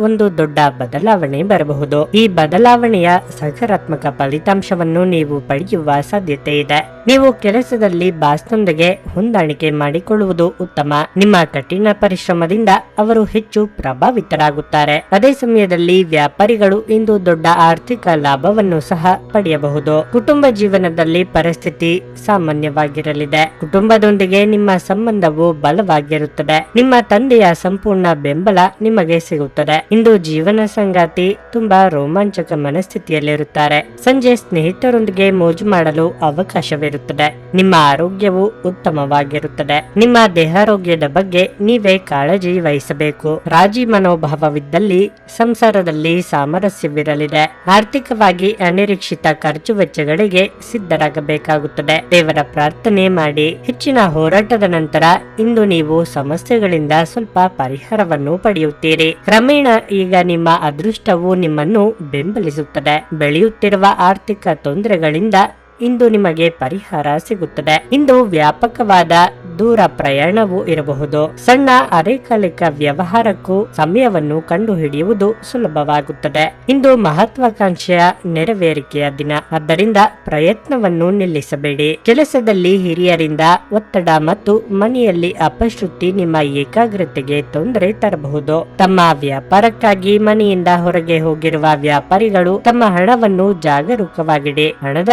ಒಂದು ದೊಡ್ಡ ಬದಲಾವಣೆ ಬರಬಹುದು. ಈ ಬದಲಾವಣೆಯ ಸಕಾರಾತ್ಮಕ ಫಲಿತಾಂಶವನ್ನು ನೀವು ಪಡೆಯುವ ಸಾಧ್ಯತೆ ಇದೆ. ನೀವು ಕೆಲಸದಲ್ಲಿ ಬಾಸ್ನೊಂದಿಗೆ ಹೊಂದಾಣಿಕೆ ಮಾಡಿಕೊಳ್ಳುವುದು ಉತ್ತಮ. ನಿಮ್ಮ ಕಠಿಣ ಪರಿಶ್ರಮದಿಂದ ಅವರು ಹೆಚ್ಚು ಪ್ರಭಾವಿತರಾಗುತ್ತಾರೆ. ಅದೇ ಸಮಯದಲ್ಲಿ ವ್ಯಾಪಾರಿಗಳು ಇಂದು ದೊಡ್ಡ ಆರ್ಥಿಕ ಲಾಭವನ್ನು ಸಹ ಪಡೆಯಬಹುದು. ಕುಟುಂಬ ಜೀವನದಲ್ಲಿ ಪರಿಸ್ಥಿತಿ ಸಾಮಾನ್ಯವಾಗಿರಲಿದೆ. ಕುಟುಂಬದೊಂದಿಗೆ ನಿಮ್ಮ ಸಂಬಂಧವು ಬಲವಾಗಿರುತ್ತದೆ. ನಿಮ್ಮ ತಂದೆಯ ಸಂಪೂರ್ಣ ಬೆಂಬಲ ನಿಮಗೆ ಸಿಗುತ್ತದೆ. ಇಂದು ಜೀವನ ಸಂಗಾತಿ ತುಂಬಾ ರೋಮಾಂಚಕ ಮನಸ್ಥಿತಿಯಲ್ಲಿರುತ್ತಾರೆ. ಸಂಜೆ ಸ್ನೇಹಿತರೊಂದಿಗೆ ಮೋಜು ಮಾಡಲು ಅವಕಾಶವಿರುತ್ತದೆ. ನಿಮ್ಮ ಆರೋಗ್ಯವು ಉತ್ತಮವಾಗಿರುತ್ತದೆ. ನಿಮ್ಮ ದೇಹಾರೋಗ್ಯದ ಬಗ್ಗೆ ನೀವೇ ಕಾಳಜಿ ವಹಿಸಬೇಕು. ರಾಜಿ ಮನೋಭಾವವಿದ್ದಲ್ಲಿ ಸಂಸಾರದಲ್ಲಿ ಸಾಮರಸ್ಯವಿರಲಿದೆ. ಆರ್ಥಿಕವಾಗಿ ಅನಿರೀಕ್ಷಿತ ಖರ್ಚು ವೆಚ್ಚಗಳಿಗೆ ಸಿದ್ಧರಾಗಬೇಕಾಗುತ್ತದೆ. ದೇವರ ಪ್ರಾರ್ಥನೆ ಮಾಡಿ ಹೆಚ್ಚಿನ ಹೋರಾಟದ ನಂತರ ಇಂದು ನೀವು ಸಮಸ್ಯೆಗಳಿಂದ ಸ್ವಲ್ಪ ಪರಿಹಾರವನ್ನು ಪಡೆಯುತ್ತೀರಿ. ಕ್ರಮೇಣ ಈಗ ನಿಮ್ಮ ಅದೃಷ್ಟವು ನಿಮ್ಮನ್ನು ಬೆಂಬಲಿಸುತ್ತದೆ. ಬೆಳೆಯುತ್ತಿರುವ ಆರ್ಥಿಕ ತೊಂದರೆಗಳಿಂದ ಇಂದು ನಿಮಗೆ ಪರಿಹಾರ ಸಿಗುತ್ತದೆ. ಇಂದು ವ್ಯಾಪಕವಾದ ದೂರ ಪ್ರಯಾಣವೂ ಇರಬಹುದು. ಸಣ್ಣ ಅರೆಕಾಲಿಕ ವ್ಯವಹಾರಕ್ಕೂ ಸಮಯವನ್ನು ಕಂಡುಹಿಡಿಯುವುದು ಸುಲಭವಾಗುತ್ತದೆ. ಇಂದು ಮಹತ್ವಾಕಾಂಕ್ಷೆಯ ನೆರವೇರಿಕೆಯ ದಿನ. ಆದ್ದರಿಂದ ಪ್ರಯತ್ನವನ್ನು ನಿಲ್ಲಿಸಬೇಡಿ. ಕೆಲಸದಲ್ಲಿ ಹಿರಿಯರಿಂದ ಒತ್ತಡ ಮತ್ತು ಮನೆಯಲ್ಲಿ ಅಪಶ್ರುತಿ ನಿಮ್ಮ ಏಕಾಗ್ರತೆಗೆ ತೊಂದರೆ ತರಬಹುದು. ತಮ್ಮ ವ್ಯಾಪಾರಕ್ಕಾಗಿ ಮನೆಯಿಂದ ಹೊರಗೆ ಹೋಗಿರುವ ವ್ಯಾಪಾರಿಗಳು ತಮ್ಮ ಹಣವನ್ನು ಜಾಗರೂಕವಾಗಿಡಿ ಹಣದ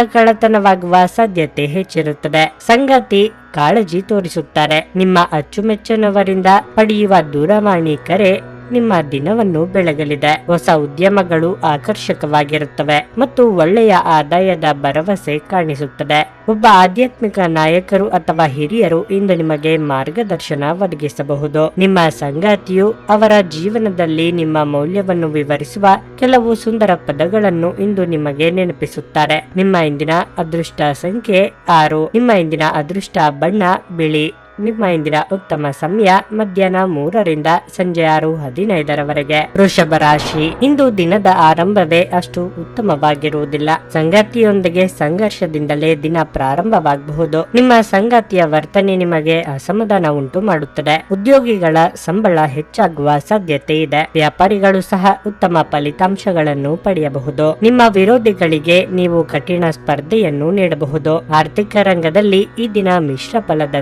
ಕಳ್ಳತನವಾಗುವ ಸಾಧ್ಯತೆ ಹೆಚ್ಚಿರುತ್ತದೆ. ಸಂಗಾತಿ ಕಾಳಜಿ ತೋರಿಸುತ್ತಾರೆ. ನಿಮ್ಮ ಅಚ್ಚುಮೆಚ್ಚಿನವರಿಂದ ಪಡೆಯುವ ದೂರವಾಣಿ ಕರೆ ನಿಮ್ಮ ದಿನವನ್ನು ಬೆಳಗಲಿದೆ. ಹೊಸ ಉದ್ಯಮಗಳು ಆಕರ್ಷಕವಾಗಿರುತ್ತವೆ ಮತ್ತು ಒಳ್ಳೆಯ ಆದಾಯದ ಭರವಸೆ ಕಾಣಿಸುತ್ತದೆ. ಒಬ್ಬ ಆಧ್ಯಾತ್ಮಿಕ ನಾಯಕರು ಅಥವಾ ಹಿರಿಯರು ಇಂದು ನಿಮಗೆ ಮಾರ್ಗದರ್ಶನ ಒದಗಿಸಬಹುದು. ನಿಮ್ಮ ಸಂಗಾತಿಯು ಅವರ ಜೀವನದಲ್ಲಿ ನಿಮ್ಮ ಮೌಲ್ಯವನ್ನು ವಿವರಿಸುವ ಕೆಲವು ಸುಂದರ ಪದಗಳನ್ನು ಇಂದು ನಿಮಗೆ ನೆನಪಿಸುತ್ತಾರೆ. ನಿಮ್ಮ ಇಂದಿನ ಅದೃಷ್ಟ ಸಂಖ್ಯೆ ಆರು. ನಿಮ್ಮ ಇಂದಿನ ಅದೃಷ್ಟ ಬಣ್ಣ, ಬಿಳಿ. ನಿಮ್ಮ ಇಂದಿನ ಉತ್ತಮ ಸಮಯ ಮಧ್ಯಾಹ್ನ ಮೂರರಿಂದ ಸಂಜೆ ಆರು ಹದಿನೈದರವರೆಗೆ. ವೃಷಭ ರಾಶಿ, ಇಂದು ದಿನದ ಆರಂಭವೇ ಅಷ್ಟು ಉತ್ತಮವಾಗಿರುವುದಿಲ್ಲ. ಸಂಗಾತಿಯೊಂದಿಗೆ ಸಂಘರ್ಷದಿಂದಲೇ ದಿನ ಪ್ರಾರಂಭವಾಗಬಹುದು. ನಿಮ್ಮ ಸಂಗಾತಿಯ ವರ್ತನೆ ನಿಮಗೆ ಅಸಮಾಧಾನ ಉಂಟು ಮಾಡುತ್ತದೆ. ಉದ್ಯೋಗಿಗಳ ಸಂಬಳ ಹೆಚ್ಚಾಗುವ ಸಾಧ್ಯತೆ ಇದೆ. ವ್ಯಾಪಾರಿಗಳು ಸಹ ಉತ್ತಮ ಫಲಿತಾಂಶಗಳನ್ನು ಪಡೆಯಬಹುದು. ನಿಮ್ಮ ವಿರೋಧಿಗಳಿಗೆ ನೀವು ಕಠಿಣ ಸ್ಪರ್ಧೆಯನ್ನು ನೀಡಬಹುದು. ಆರ್ಥಿಕ ರಂಗದಲ್ಲಿ ಈ ದಿನ ಮಿಶ್ರ ಫಲದ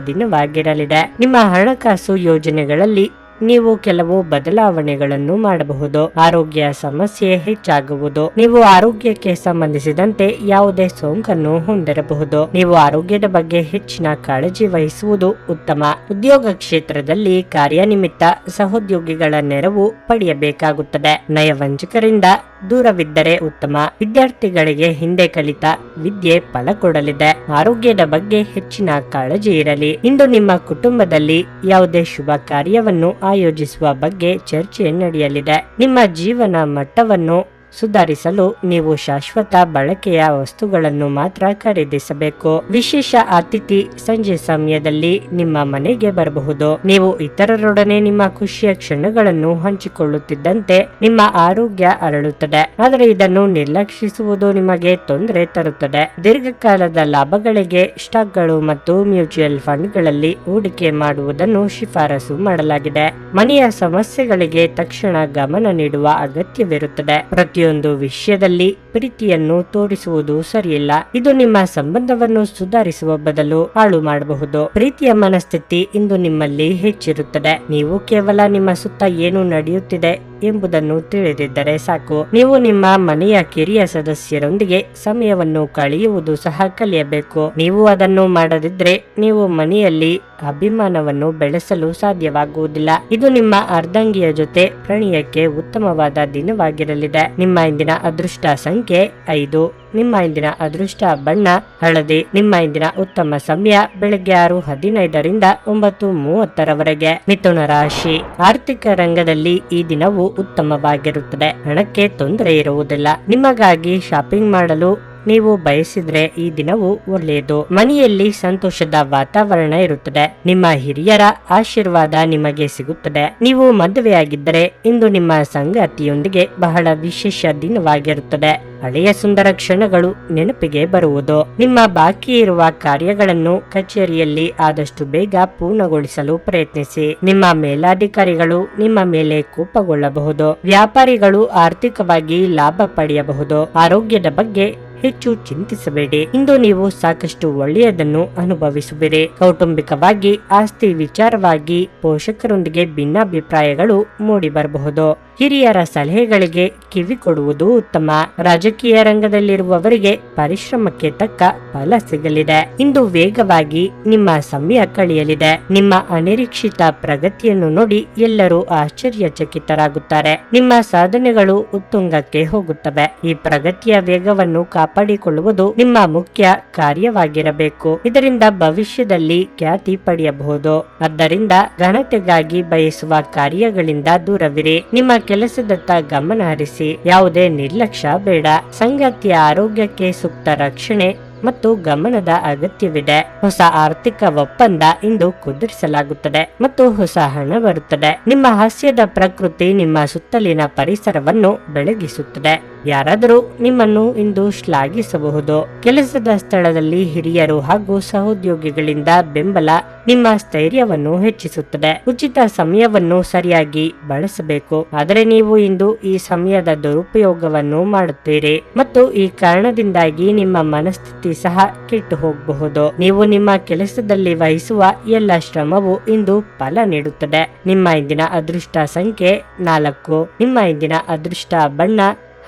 ದಿನವಾಗಿರಲಿದೆ ನಿಮ್ಮ ಹಣಕಾಸು ಯೋಜನೆಗಳಲ್ಲಿ ನೀವು ಕೆಲವು ಬದಲಾವಣೆಗಳನ್ನು ಮಾಡಬಹುದು. ಆರೋಗ್ಯ ಸಮಸ್ಯೆ ಹೆಚ್ಚಾಗುವುದು. ನೀವು ಆರೋಗ್ಯಕ್ಕೆ ಸಂಬಂಧಿಸಿದಂತೆ ಯಾವುದೇ ಸೋಂಕನ್ನು ಹೊಂದಿರಬಹುದು. ನೀವು ಆರೋಗ್ಯದ ಬಗ್ಗೆ ಹೆಚ್ಚಿನ ಕಾಳಜಿ ವಹಿಸುವುದು ಉತ್ತಮ. ಉದ್ಯೋಗ ಕ್ಷೇತ್ರದಲ್ಲಿ ಕಾರ್ಯನಿಮಿತ್ತ ಸಹೋದ್ಯೋಗಿಗಳ ನೆರವು ಪಡೆಯಬೇಕಾಗುತ್ತದೆ. ನಯವಂಚಕರಿಂದ ದೂರವಿದ್ದರೆ ಉತ್ತಮ. ವಿದ್ಯಾರ್ಥಿಗಳಿಗೆ ಹಿಂದೆ ಕಲಿತ ವಿದ್ಯೆ ಫಲ ಕೊಡಲಿದೆ. ಆರೋಗ್ಯದ ಬಗ್ಗೆ ಹೆಚ್ಚಿನ ಕಾಳಜಿ ಇರಲಿ. ಇಂದು ನಿಮ್ಮ ಕುಟುಂಬದಲ್ಲಿ ಯಾವುದೇ ಶುಭ ಕಾರ್ಯವನ್ನು ಆಯೋಜಿಸುವ ಬಗ್ಗೆ ಚರ್ಚೆ ನಡೆಯಲಿದೆ. ನಿಮ್ಮ ಜೀವನ ಮಟ್ಟವನ್ನು ಸುಧಾರಿಸಲು ನೀವು ಶಾಶ್ವತ ಬಳಕೆಯ ವಸ್ತುಗಳನ್ನು ಮಾತ್ರ ಖರೀದಿಸಬೇಕು. ವಿಶೇಷ ಅತಿಥಿ ಸಂಜೆ ಸಮಯದಲ್ಲಿ ನಿಮ್ಮ ಮನೆಗೆ ಬರಬಹುದು. ನೀವು ಇತರರೊಡನೆ ನಿಮ್ಮ ಖುಷಿಯ ಕ್ಷಣಗಳನ್ನು ಹಂಚಿಕೊಳ್ಳುತ್ತಿದ್ದಂತೆ ನಿಮ್ಮ ಆರೋಗ್ಯ ಅರಳುತ್ತದೆ. ಆದರೆ ಇದನ್ನು ನಿರ್ಲಕ್ಷಿಸುವುದು ನಿಮಗೆ ತೊಂದರೆ ತರುತ್ತದೆ. ದೀರ್ಘಕಾಲದ ಲಾಭಗಳಿಗೆ ಸ್ಟಾಕ್ಗಳು ಮತ್ತು ಮ್ಯೂಚುವಲ್ ಫಂಡ್ಗಳಲ್ಲಿ ಹೂಡಿಕೆ ಮಾಡುವುದನ್ನು ಶಿಫಾರಸು ಮಾಡಲಾಗಿದೆ. ಮನೆಯ ಸಮಸ್ಯೆಗಳಿಗೆ ತಕ್ಷಣ ಗಮನ ನೀಡುವ ಅಗತ್ಯವಿರುತ್ತದೆ. ಪ್ರತಿಯೊಂದು ವಿಷಯದಲ್ಲಿ ಪ್ರೀತಿಯನ್ನು ತೋರಿಸುವುದು ಸರಿಯಿಲ್ಲ. ಇದು ನಿಮ್ಮ ಸಂಬಂಧವನ್ನು ಸುಧಾರಿಸುವ ಬದಲು ಹಾಳು ಮಾಡಬಹುದು. ಪ್ರೀತಿಯ ಮನಸ್ಥಿತಿ ಇಂದು ನಿಮ್ಮಲ್ಲಿ ಹೆಚ್ಚಿರುತ್ತದೆ. ನೀವು ಕೇವಲ ನಿಮ್ಮ ಸುತ್ತ ಏನು ನಡೆಯುತ್ತಿದೆ ಎಂಬುದನ್ನು ತಿಳಿದಿದ್ದರೆ ಸಾಕು. ನೀವು ನಿಮ್ಮ ಮನೆಯ ಕಿರಿಯ ಸದಸ್ಯರೊಂದಿಗೆ ಸಮಯವನ್ನು ಕಳೆಯುವುದು ಸಹ ಕಲಿಯಬೇಕು. ನೀವು ಅದನ್ನು ಮಾಡದಿದ್ರೆ ನೀವು ಮನೆಯಲ್ಲಿ ಅಭಿಮಾನವನ್ನು ಬೆಳೆಸಲು ಸಾಧ್ಯವಾಗುವುದಿಲ್ಲ. ಇದು ನಿಮ್ಮ ಅರ್ಧಂಗಿಯ ಜೊತೆ ಪ್ರಣಯಕ್ಕೆ ಉತ್ತಮವಾದ ದಿನವಾಗಿರಲಿದೆ. ನಿಮ್ಮ ಇಂದಿನ ಅದೃಷ್ಟ ಸಂಖ್ಯೆ ಐದು. ನಿಮ್ಮ ಇಂದಿನ ಅದೃಷ್ಟ ಬಣ್ಣ, ಹಳದಿ. ನಿಮ್ಮ ಇಂದಿನ ಉತ್ತಮ ಸಮಯ ಬೆಳಗ್ಗೆ ಆರು ಹದಿನೈದರಿಂದ ಒಂಬತ್ತು ಮೂವತ್ತರವರೆಗೆ. ಮಿಥುನ ರಾಶಿ. ಆರ್ಥಿಕ ರಂಗದಲ್ಲಿ ಈ ದಿನವು ಉತ್ತಮವಾಗಿರುತ್ತದೆ. ಹಣಕ್ಕೆ ತೊಂದರೆ ಇರುವುದಿಲ್ಲ. ನಿಮಗಾಗಿ ಶಾಪಿಂಗ್ ಮಾಡಲು ನೀವು ಬಯಸಿದ್ರೆ ಈ ದಿನವು ಒಳ್ಳೆಯದು. ಮನೆಯಲ್ಲಿ ಸಂತೋಷದ ವಾತಾವರಣ ಇರುತ್ತದೆ. ನಿಮ್ಮ ಹಿರಿಯರ ಆಶೀರ್ವಾದ ನಿಮಗೆ ಸಿಗುತ್ತದೆ. ನೀವು ಮದುವೆಯಾಗಿದ್ದರೆ ಇಂದು ನಿಮ್ಮ ಸಂಗಾತಿಯೊಂದಿಗೆ ಬಹಳ ವಿಶೇಷ ದಿನವಾಗಿರುತ್ತದೆ. ಹಳೆಯ ಸುಂದರ ಕ್ಷಣಗಳು ನೆನಪಿಗೆ ಬರುವುದು. ನಿಮ್ಮ ಬಾಕಿ ಇರುವ ಕಾರ್ಯಗಳನ್ನು ಕಚೇರಿಯಲ್ಲಿ ಆದಷ್ಟು ಬೇಗ ಪೂರ್ಣಗೊಳಿಸಲು ಪ್ರಯತ್ನಿಸಿ. ನಿಮ್ಮ ಮೇಲಾಧಿಕಾರಿಗಳು ನಿಮ್ಮ ಮೇಲೆ ಕೋಪಗೊಳ್ಳಬಹುದು. ವ್ಯಾಪಾರಿಗಳು ಆರ್ಥಿಕವಾಗಿ ಲಾಭ ಪಡೆಯಬಹುದು. ಆರೋಗ್ಯದ ಬಗ್ಗೆ ಹೆಚ್ಚು ಚಿಂತಿಸಬೇಡಿ. ಇಂದು ನೀವು ಸಾಕಷ್ಟು ಒಳ್ಳೆಯದನ್ನು ಅನುಭವಿಸುವಿರಿ. ಕೌಟುಂಬಿಕವಾಗಿ ಆಸ್ತಿ ವಿಚಾರವಾಗಿ ಪೋಷಕರೊಂದಿಗೆ ಭಿನ್ನಾಭಿಪ್ರಾಯಗಳು ಮೂಡಿ ಬರಬಹುದು ಹಿರಿಯರ ಸಲಹೆಗಳಿಗೆ ಕಿವಿ ಕೊಡುವುದು ಉತ್ತಮ. ರಾಜಕೀಯ ರಂಗದಲ್ಲಿರುವವರಿಗೆ ಪರಿಶ್ರಮಕ್ಕೆ ತಕ್ಕ ಫಲ ಸಿಗಲಿದೆ. ಇಂದು ವೇಗವಾಗಿ ನಿಮ್ಮ ಸಮಯ ಕಳೆಯಲಿದೆ. ನಿಮ್ಮ ಅನಿರೀಕ್ಷಿತ ಪ್ರಗತಿಯನ್ನು ನೋಡಿ ಎಲ್ಲರೂ ಆಶ್ಚರ್ಯಚಕಿತರಾಗುತ್ತಾರೆ. ನಿಮ್ಮ ಸಾಧನೆಗಳು ಉತ್ತುಂಗಕ್ಕೆ ಹೋಗುತ್ತವೆ. ಈ ಪ್ರಗತಿಯ ವೇಗವನ್ನು ಕಾಪಾಡಿಕೊಳ್ಳುವುದು ನಿಮ್ಮ ಮುಖ್ಯ ಕಾರ್ಯವಾಗಿರಬೇಕು. ಇದರಿಂದ ಭವಿಷ್ಯದಲ್ಲಿ ಖ್ಯಾತಿ ಪಡೆಯಬಹುದು. ಆದ್ದರಿಂದ ಘನತೆಗಾಗಿ ಬಯಸುವ ಕಾರ್ಯಗಳಿಂದ ದೂರವಿರಿ. ನಿಮ್ಮ ಕೆಲಸದತ್ತ ಗಮನ ಹರಿಸಿ, ಯಾವುದೇ ನಿರ್ಲಕ್ಷ್ಯ ಬೇಡ. ಸಂಗಾತಿಯ ಆರೋಗ್ಯಕ್ಕೆ ಸೂಕ್ತ ರಕ್ಷಣೆ ಮತ್ತು ಗಮನದ ಅಗತ್ಯವಿದೆ. ಹೊಸ ಆರ್ಥಿಕ ಒಪ್ಪಂದ ಇಂದು ಕುದುರಿಸಲಾಗುತ್ತದೆ ಮತ್ತು ಹೊಸ ಹಣ ಬರುತ್ತದೆ. ನಿಮ್ಮ ಹಾಸ್ಯದ ಪ್ರಕೃತಿ ನಿಮ್ಮ ಸುತ್ತಲಿನ ಪರಿಸರವನ್ನು ಬೆಳಗಿಸುತ್ತದೆ. ಯಾರಾದರೂ ನಿಮ್ಮನ್ನು ಇಂದು ಶ್ಲಾಘಿಸಬಹುದು. ಕೆಲಸದ ಸ್ಥಳದಲ್ಲಿ ಹಿರಿಯರು ಹಾಗೂ ಸಹೋದ್ಯೋಗಿಗಳಿಂದ ಬೆಂಬಲ ನಿಮ್ಮ ಸ್ಥೈರ್ಯವನ್ನು ಹೆಚ್ಚಿಸುತ್ತದೆ. ಉಚಿತ ಸಮಯವನ್ನು ಸರಿಯಾಗಿ ಬಳಸಬೇಕು. ಆದರೆ ನೀವು ಇಂದು ಈ ಸಮಯದ ದುರುಪಯೋಗವನ್ನು ಮಾಡುತ್ತೀರಿ ಮತ್ತು ಈ ಕಾರಣದಿಂದಾಗಿ ನಿಮ್ಮ ಮನಸ್ಥಿತಿ ಸಹ ಕೆಟ್ಟು ಹೋಗಬಹುದು. ನೀವು ನಿಮ್ಮ ಕೆಲಸದಲ್ಲಿ ವಹಿಸುವ ಎಲ್ಲ ಶ್ರಮವು ಇಂದು ಫಲ ನೀಡುತ್ತದೆ. ನಿಮ್ಮ ಇಂದಿನ ಅದೃಷ್ಟ ಸಂಖ್ಯೆ ನಾಲ್ಕು. ನಿಮ್ಮ ಇಂದಿನ ಅದೃಷ್ಟ ಬಣ್ಣ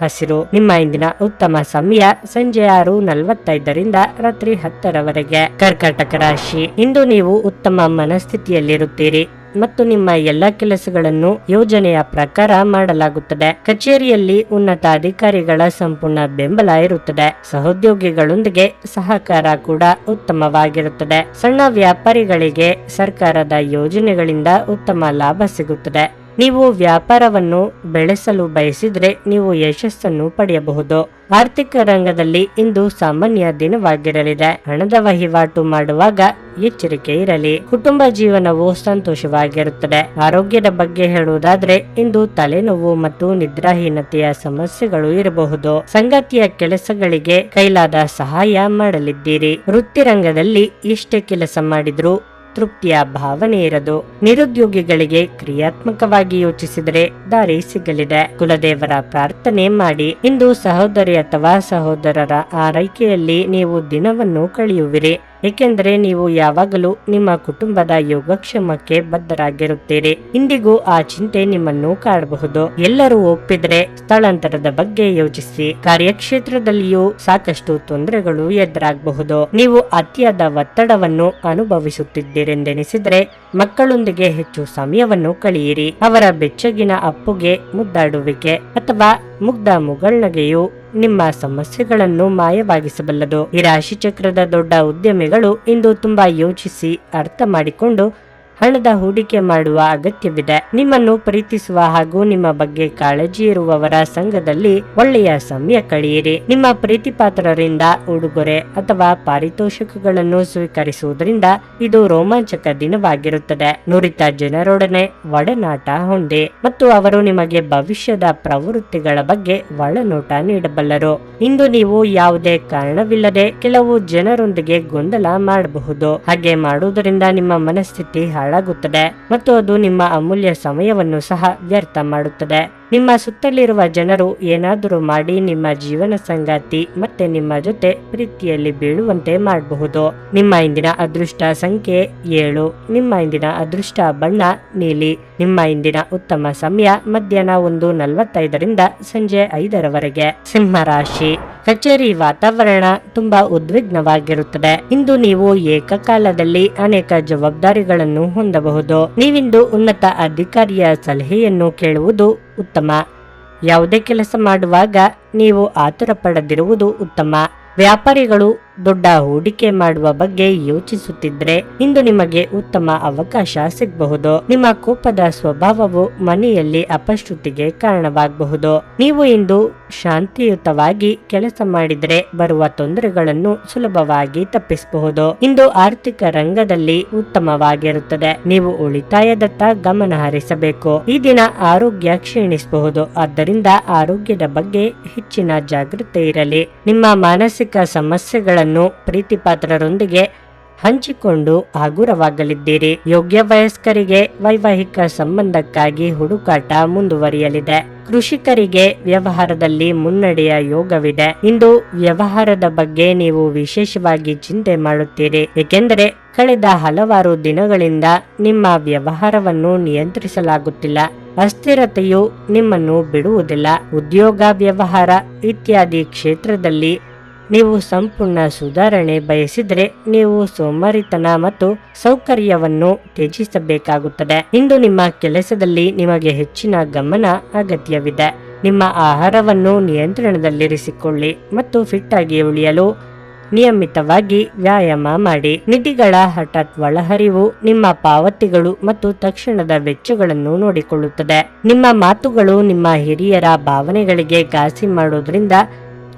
ಹಸಿರು. ನಿಮ್ಮ ಇಂದಿನ ಉತ್ತಮ ಸಮಯ ಸಂಜೆ ಆರು ನಲವತ್ತೈದರಿಂದ ರಾತ್ರಿ ಹತ್ತರವರೆಗೆ. ಕರ್ಕಾಟಕ ರಾಶಿ. ಇಂದು ನೀವು ಉತ್ತಮ ಮನಸ್ಥಿತಿಯಲ್ಲಿರುತ್ತೀರಿ ಮತ್ತು ನಿಮ್ಮ ಎಲ್ಲ ಕೆಲಸಗಳನ್ನು ಯೋಜನೆಯ ಪ್ರಕಾರ ಮಾಡಲಾಗುತ್ತದೆ. ಕಚೇರಿಯಲ್ಲಿ ಉನ್ನತ ಅಧಿಕಾರಿಗಳ ಸಂಪೂರ್ಣ ಬೆಂಬಲ ಇರುತ್ತದೆ. ಸಹೋದ್ಯೋಗಿಗಳೊಂದಿಗೆ ಸಹಕಾರ ಕೂಡ ಉತ್ತಮವಾಗಿರುತ್ತದೆ. ಸಣ್ಣ ವ್ಯಾಪಾರಿಗಳಿಗೆ ಸರ್ಕಾರದ ಯೋಜನೆಗಳಿಂದ ಉತ್ತಮ ಲಾಭ ಸಿಗುತ್ತದೆ. ನೀವು ವ್ಯಾಪಾರವನ್ನು ಬೆಳೆಸಲು ಬಯಸಿದರೆ ನೀವು ಯಶಸ್ಸನ್ನು ಪಡೆಯಬಹುದು. ಆರ್ಥಿಕ ರಂಗದಲ್ಲಿ ಇಂದು ಸಾಮಾನ್ಯ ದಿನವಾಗಿರಲಿದೆ. ಹಣದ ವಹಿವಾಟು ಮಾಡುವಾಗ ಎಚ್ಚರಿಕೆ ಇರಲಿ. ಕುಟುಂಬ ಜೀವನವು ಸಂತೋಷವಾಗಿರುತ್ತದೆ. ಆರೋಗ್ಯದ ಬಗ್ಗೆ ಹೇಳುವುದಾದ್ರೆ, ಇಂದು ತಲೆನೋವು ಮತ್ತು ನಿದ್ರಾಹೀನತೆಯ ಸಮಸ್ಯೆಗಳು ಇರಬಹುದು. ಸಂಗತಿಯ ಕೆಲಸಗಳಿಗೆ ಕೈಲಾದ ಸಹಾಯ ಮಾಡಲಿದ್ದೀರಿ. ವೃತ್ತಿರಂಗದಲ್ಲಿ ಎಷ್ಟೇ ಕೆಲಸ ಮಾಡಿದ್ರೂ ತೃಪ್ತಿಯ ಭಾವನೆ ಇರದು. ನಿರುದ್ಯೋಗಿಗಳಿಗೆ ಕ್ರಿಯಾತ್ಮಕವಾಗಿ ಯೋಚಿಸಿದರೆ ದಾರಿ ಸಿಗಲಿದೆ. ಕುಲದೇವರ ಪ್ರಾರ್ಥನೆ ಮಾಡಿ. ಇಂದು ಸಹೋದರಿ ಅಥವಾ ಸಹೋದರರ ಆರೈಕೆಯಲ್ಲಿ ನೀವು ದಿನವನ್ನು ಕಳೆಯುವಿರಿ. ಏಕೆಂದರೆ ನೀವು ಯಾವಾಗಲೂ ನಿಮ್ಮ ಕುಟುಂಬದ ಯೋಗಕ್ಷೇಮಕ್ಕೆ ಬದ್ಧರಾಗಿರುತ್ತೀರಿ. ಇಂದಿಗೂ ಆ ಚಿಂತೆ ನಿಮ್ಮನ್ನು ಕಾಡಬಹುದು. ಎಲ್ಲರೂ ಒಪ್ಪಿದ್ರೆ ಸ್ಥಳಾಂತರದ ಬಗ್ಗೆ ಯೋಚಿಸಿ. ಕಾರ್ಯಕ್ಷೇತ್ರದಲ್ಲಿಯೂ ಸಾಕಷ್ಟು ತೊಂದರೆಗಳು ಎದುರಾಗಬಹುದು. ನೀವು ಅತಿಯಾದ ಒತ್ತಡವನ್ನು ಅನುಭವಿಸುತ್ತಿದ್ದೀರೆಂದೆನಿಸಿದ್ರೆ ಮಕ್ಕಳೊಂದಿಗೆ ಹೆಚ್ಚು ಸಮಯವನ್ನು ಕಳೆಯಿರಿ. ಅವರ ಬೆಚ್ಚಗಿನ ಅಪ್ಪುಗೆ ಮುದ್ದಾಡುವಿಕೆ ಅಥವಾ ಮುಗ್ಧ ಮುಗಳ್ನಗೆಯು ನಿಮ್ಮ ಸಮಸ್ಯೆಗಳನ್ನು ಮಾಯವಾಗಿಸಬಲ್ಲದು. ಈ ರಾಶಿ ಚಕ್ರದ ದೊಡ್ಡ ಉದ್ಯಮಿಗಳು ಇಂದು ತುಂಬಾ ಯೋಚಿಸಿ ಅರ್ಥ ಮಾಡಿಕೊಂಡು ಹಣದ ಹೂಡಿಕೆ ಮಾಡುವ ಅಗತ್ಯವಿದೆ. ನಿಮ್ಮನ್ನು ಪ್ರೀತಿಸುವ ಹಾಗೂ ನಿಮ್ಮ ಬಗ್ಗೆ ಕಾಳಜಿ ಇರುವವರ ಸಂಘದಲ್ಲಿ ಒಳ್ಳೆಯ ಸಮಯ ಕಳೆಯಿರಿ. ನಿಮ್ಮ ಪ್ರೀತಿಪಾತ್ರರಿಂದ ಉಡುಗೊರೆ ಅಥವಾ ಪಾರಿತೋಷಕಗಳನ್ನು ಸ್ವೀಕರಿಸುವುದರಿಂದ ಇದು ರೋಮಾಂಚಕ ದಿನವಾಗಿರುತ್ತದೆ. ನುರಿತ ಜನರೊಡನೆ ಒಡನಾಟ ಹೊಂದಿ ಮತ್ತು ಅವರು ನಿಮಗೆ ಭವಿಷ್ಯದ ಪ್ರವೃತ್ತಿಗಳ ಬಗ್ಗೆ ಒಳನೋಟ ನೀಡಬಲ್ಲರು. ಇಂದು ನೀವು ಯಾವುದೇ ಕಾರಣವಿಲ್ಲದೆ ಕೆಲವು ಜನರೊಂದಿಗೆ ಗೊಂದಲ ಮಾಡಬಹುದು. ಹಾಗೆ ಮಾಡುವುದರಿಂದ ನಿಮ್ಮ ಮನಸ್ಥಿತಿ ಹಾಳಾಗುತ್ತದೆ ಮತ್ತು ಅದು ನಿಮ್ಮ ಅಮೂಲ್ಯ ಸಮಯವನ್ನು ಸಹ ವ್ಯರ್ಥ ಮಾಡುತ್ತದೆ. ನಿಮ್ಮ ಸುತ್ತಲಿರುವ ಜನರು ಏನಾದರೂ ಮಾಡಿ ನಿಮ್ಮ ಜೀವನ ಸಂಗಾತಿ ಮತ್ತೆ ನಿಮ್ಮ ಜೊತೆ ಪ್ರೀತಿಯಲ್ಲಿ ಬೀಳುವಂತೆ ಮಾಡಬಹುದು. ನಿಮ್ಮ ಇಂದಿನ ಅದೃಷ್ಟ ಸಂಖ್ಯೆ ಏಳು. ನಿಮ್ಮ ಇಂದಿನ ಅದೃಷ್ಟ ಬಣ್ಣ ನೀಲಿ. ನಿಮ್ಮ ಇಂದಿನ ಉತ್ತಮ ಸಮಯ ಮಧ್ಯಾಹ್ನ ಒಂದು ನಲವತ್ತೈದರಿಂದ ಸಂಜೆ ಐದರವರೆಗೆ. ಸಿಂಹ ರಾಶಿ. ಕಚೇರಿ ವಾತಾವರಣ ತುಂಬಾ ಉದ್ವಿಗ್ನವಾಗಿರುತ್ತದೆ. ಇಂದು ನೀವು ಏಕಕಾಲದಲ್ಲಿ ಅನೇಕ ಜವಾಬ್ದಾರಿಗಳನ್ನು ಹೊಂದಬಹುದು. ನೀವಿಂದು ಉನ್ನತ ಅಧಿಕಾರಿಯ ಸಲಹೆಯನ್ನು ಕೇಳುವುದು ಉತ್ತಮ. ಯಾವುದೇ ಕೆಲಸ ಮಾಡುವಾಗ ನೀವು ಆತುರ ಪಡದಿರುವುದು ಉತ್ತಮ. ವ್ಯಾಪಾರಿಗಳು ದೊಡ್ಡ ಹೂಡಿಕೆ ಮಾಡುವ ಬಗ್ಗೆ ಯೋಚಿಸುತ್ತಿದ್ರೆ ಇಂದು ನಿಮಗೆ ಉತ್ತಮ ಅವಕಾಶ ಸಿಗಬಹುದು. ನಿಮ್ಮ ಕೋಪದ ಸ್ವಭಾವವು ಮನೆಯಲ್ಲಿ ಅಪಶ್ರುತಿಗೆ ಕಾರಣವಾಗಬಹುದು. ನೀವು ಇಂದು ಶಾಂತಿಯುತವಾಗಿ ಕೆಲಸ ಮಾಡಿದ್ರೆ ಬರುವ ತೊಂದರೆಗಳನ್ನು ಸುಲಭವಾಗಿ ತಪ್ಪಿಸಬಹುದು. ಇಂದು ಆರ್ಥಿಕ ರಂಗದಲ್ಲಿ ಉತ್ತಮವಾಗಿರುತ್ತದೆ. ನೀವು ಉಳಿತಾಯದತ್ತ ಗಮನ ಹರಿಸಬೇಕು. ಈ ದಿನ ಆರೋಗ್ಯ ಕ್ಷೀಣಿಸಬಹುದು. ಆದ್ದರಿಂದ ಆರೋಗ್ಯದ ಬಗ್ಗೆ ಹೆಚ್ಚಿನ ಜಾಗೃತೆ ಇರಲಿ. ನಿಮ್ಮ ಮಾನಸಿಕ ಸಮಸ್ಯೆಗಳನ್ನು ಪ್ರೀತಿಪಾತ್ರರೊಂದಿಗೆ ಹಂಚಿಕೊಂಡು ಹಗುರವಾಗಲಿದ್ದೀರಿ ಯೋಗ್ಯ ವಯಸ್ಕರಿಗೆ ವೈವಾಹಿಕ ಸಂಬಂಧಕ್ಕಾಗಿ ಹುಡುಕಾಟ ಮುಂದುವರಿಯಲಿದೆ. ಕೃಷಿಕರಿಗೆ ವ್ಯವಹಾರದಲ್ಲಿ ಮುನ್ನಡೆಯ ಯೋಗವಿದೆ. ಇಂದು ವ್ಯವಹಾರದ ಬಗ್ಗೆ ನೀವು ವಿಶೇಷವಾಗಿ ಚಿಂತೆ ಮಾಡುತ್ತೀರಿ. ಏಕೆಂದರೆ ಕಳೆದ ಹಲವಾರು ದಿನಗಳಿಂದ ನಿಮ್ಮ ವ್ಯವಹಾರವನ್ನು ನಿಯಂತ್ರಿಸಲಾಗುತ್ತಿಲ್ಲ. ಅಸ್ಥಿರತೆಯು ನಿಮ್ಮನ್ನು ಬಿಡುವುದಿಲ್ಲ. ಉದ್ಯೋಗ ವ್ಯವಹಾರ ಇತ್ಯಾದಿ ಕ್ಷೇತ್ರದಲ್ಲಿ ನೀವು ಸಂಪೂರ್ಣ ಸುಧಾರಣೆ ಬಯಸಿದರೆ ನೀವು ಸೋಮಾರಿತನ ಮತ್ತು ಸೌಕರ್ಯವನ್ನು ತ್ಯಜಿಸಬೇಕಾಗುತ್ತದೆ. ಇಂದು ನಿಮ್ಮ ಕೆಲಸದಲ್ಲಿ ನಿಮಗೆ ಹೆಚ್ಚಿನ ಗಮನ ಅಗತ್ಯವಿದೆ. ನಿಮ್ಮ ಆಹಾರವನ್ನು ನಿಯಂತ್ರಣದಲ್ಲಿರಿಸಿಕೊಳ್ಳಿ ಮತ್ತು ಫಿಟ್ ಆಗಿ ಉಳಿಯಲು ನಿಯಮಿತವಾಗಿ ವ್ಯಾಯಾಮ ಮಾಡಿ. ನಿಧಿಗಳ ಹಠಾತ್ ಒಳಹರಿವು ನಿಮ್ಮ ಪಾವತಿಗಳು ಮತ್ತು ತಕ್ಷಣದ ವೆಚ್ಚಗಳನ್ನು ನೋಡಿಕೊಳ್ಳುತ್ತದೆ. ನಿಮ್ಮ ಮಾತುಗಳು ನಿಮ್ಮ ಹಿರಿಯರ ಭಾವನೆಗಳಿಗೆ ಘಾಸಿ ಮಾಡೋದ್ರಿಂದ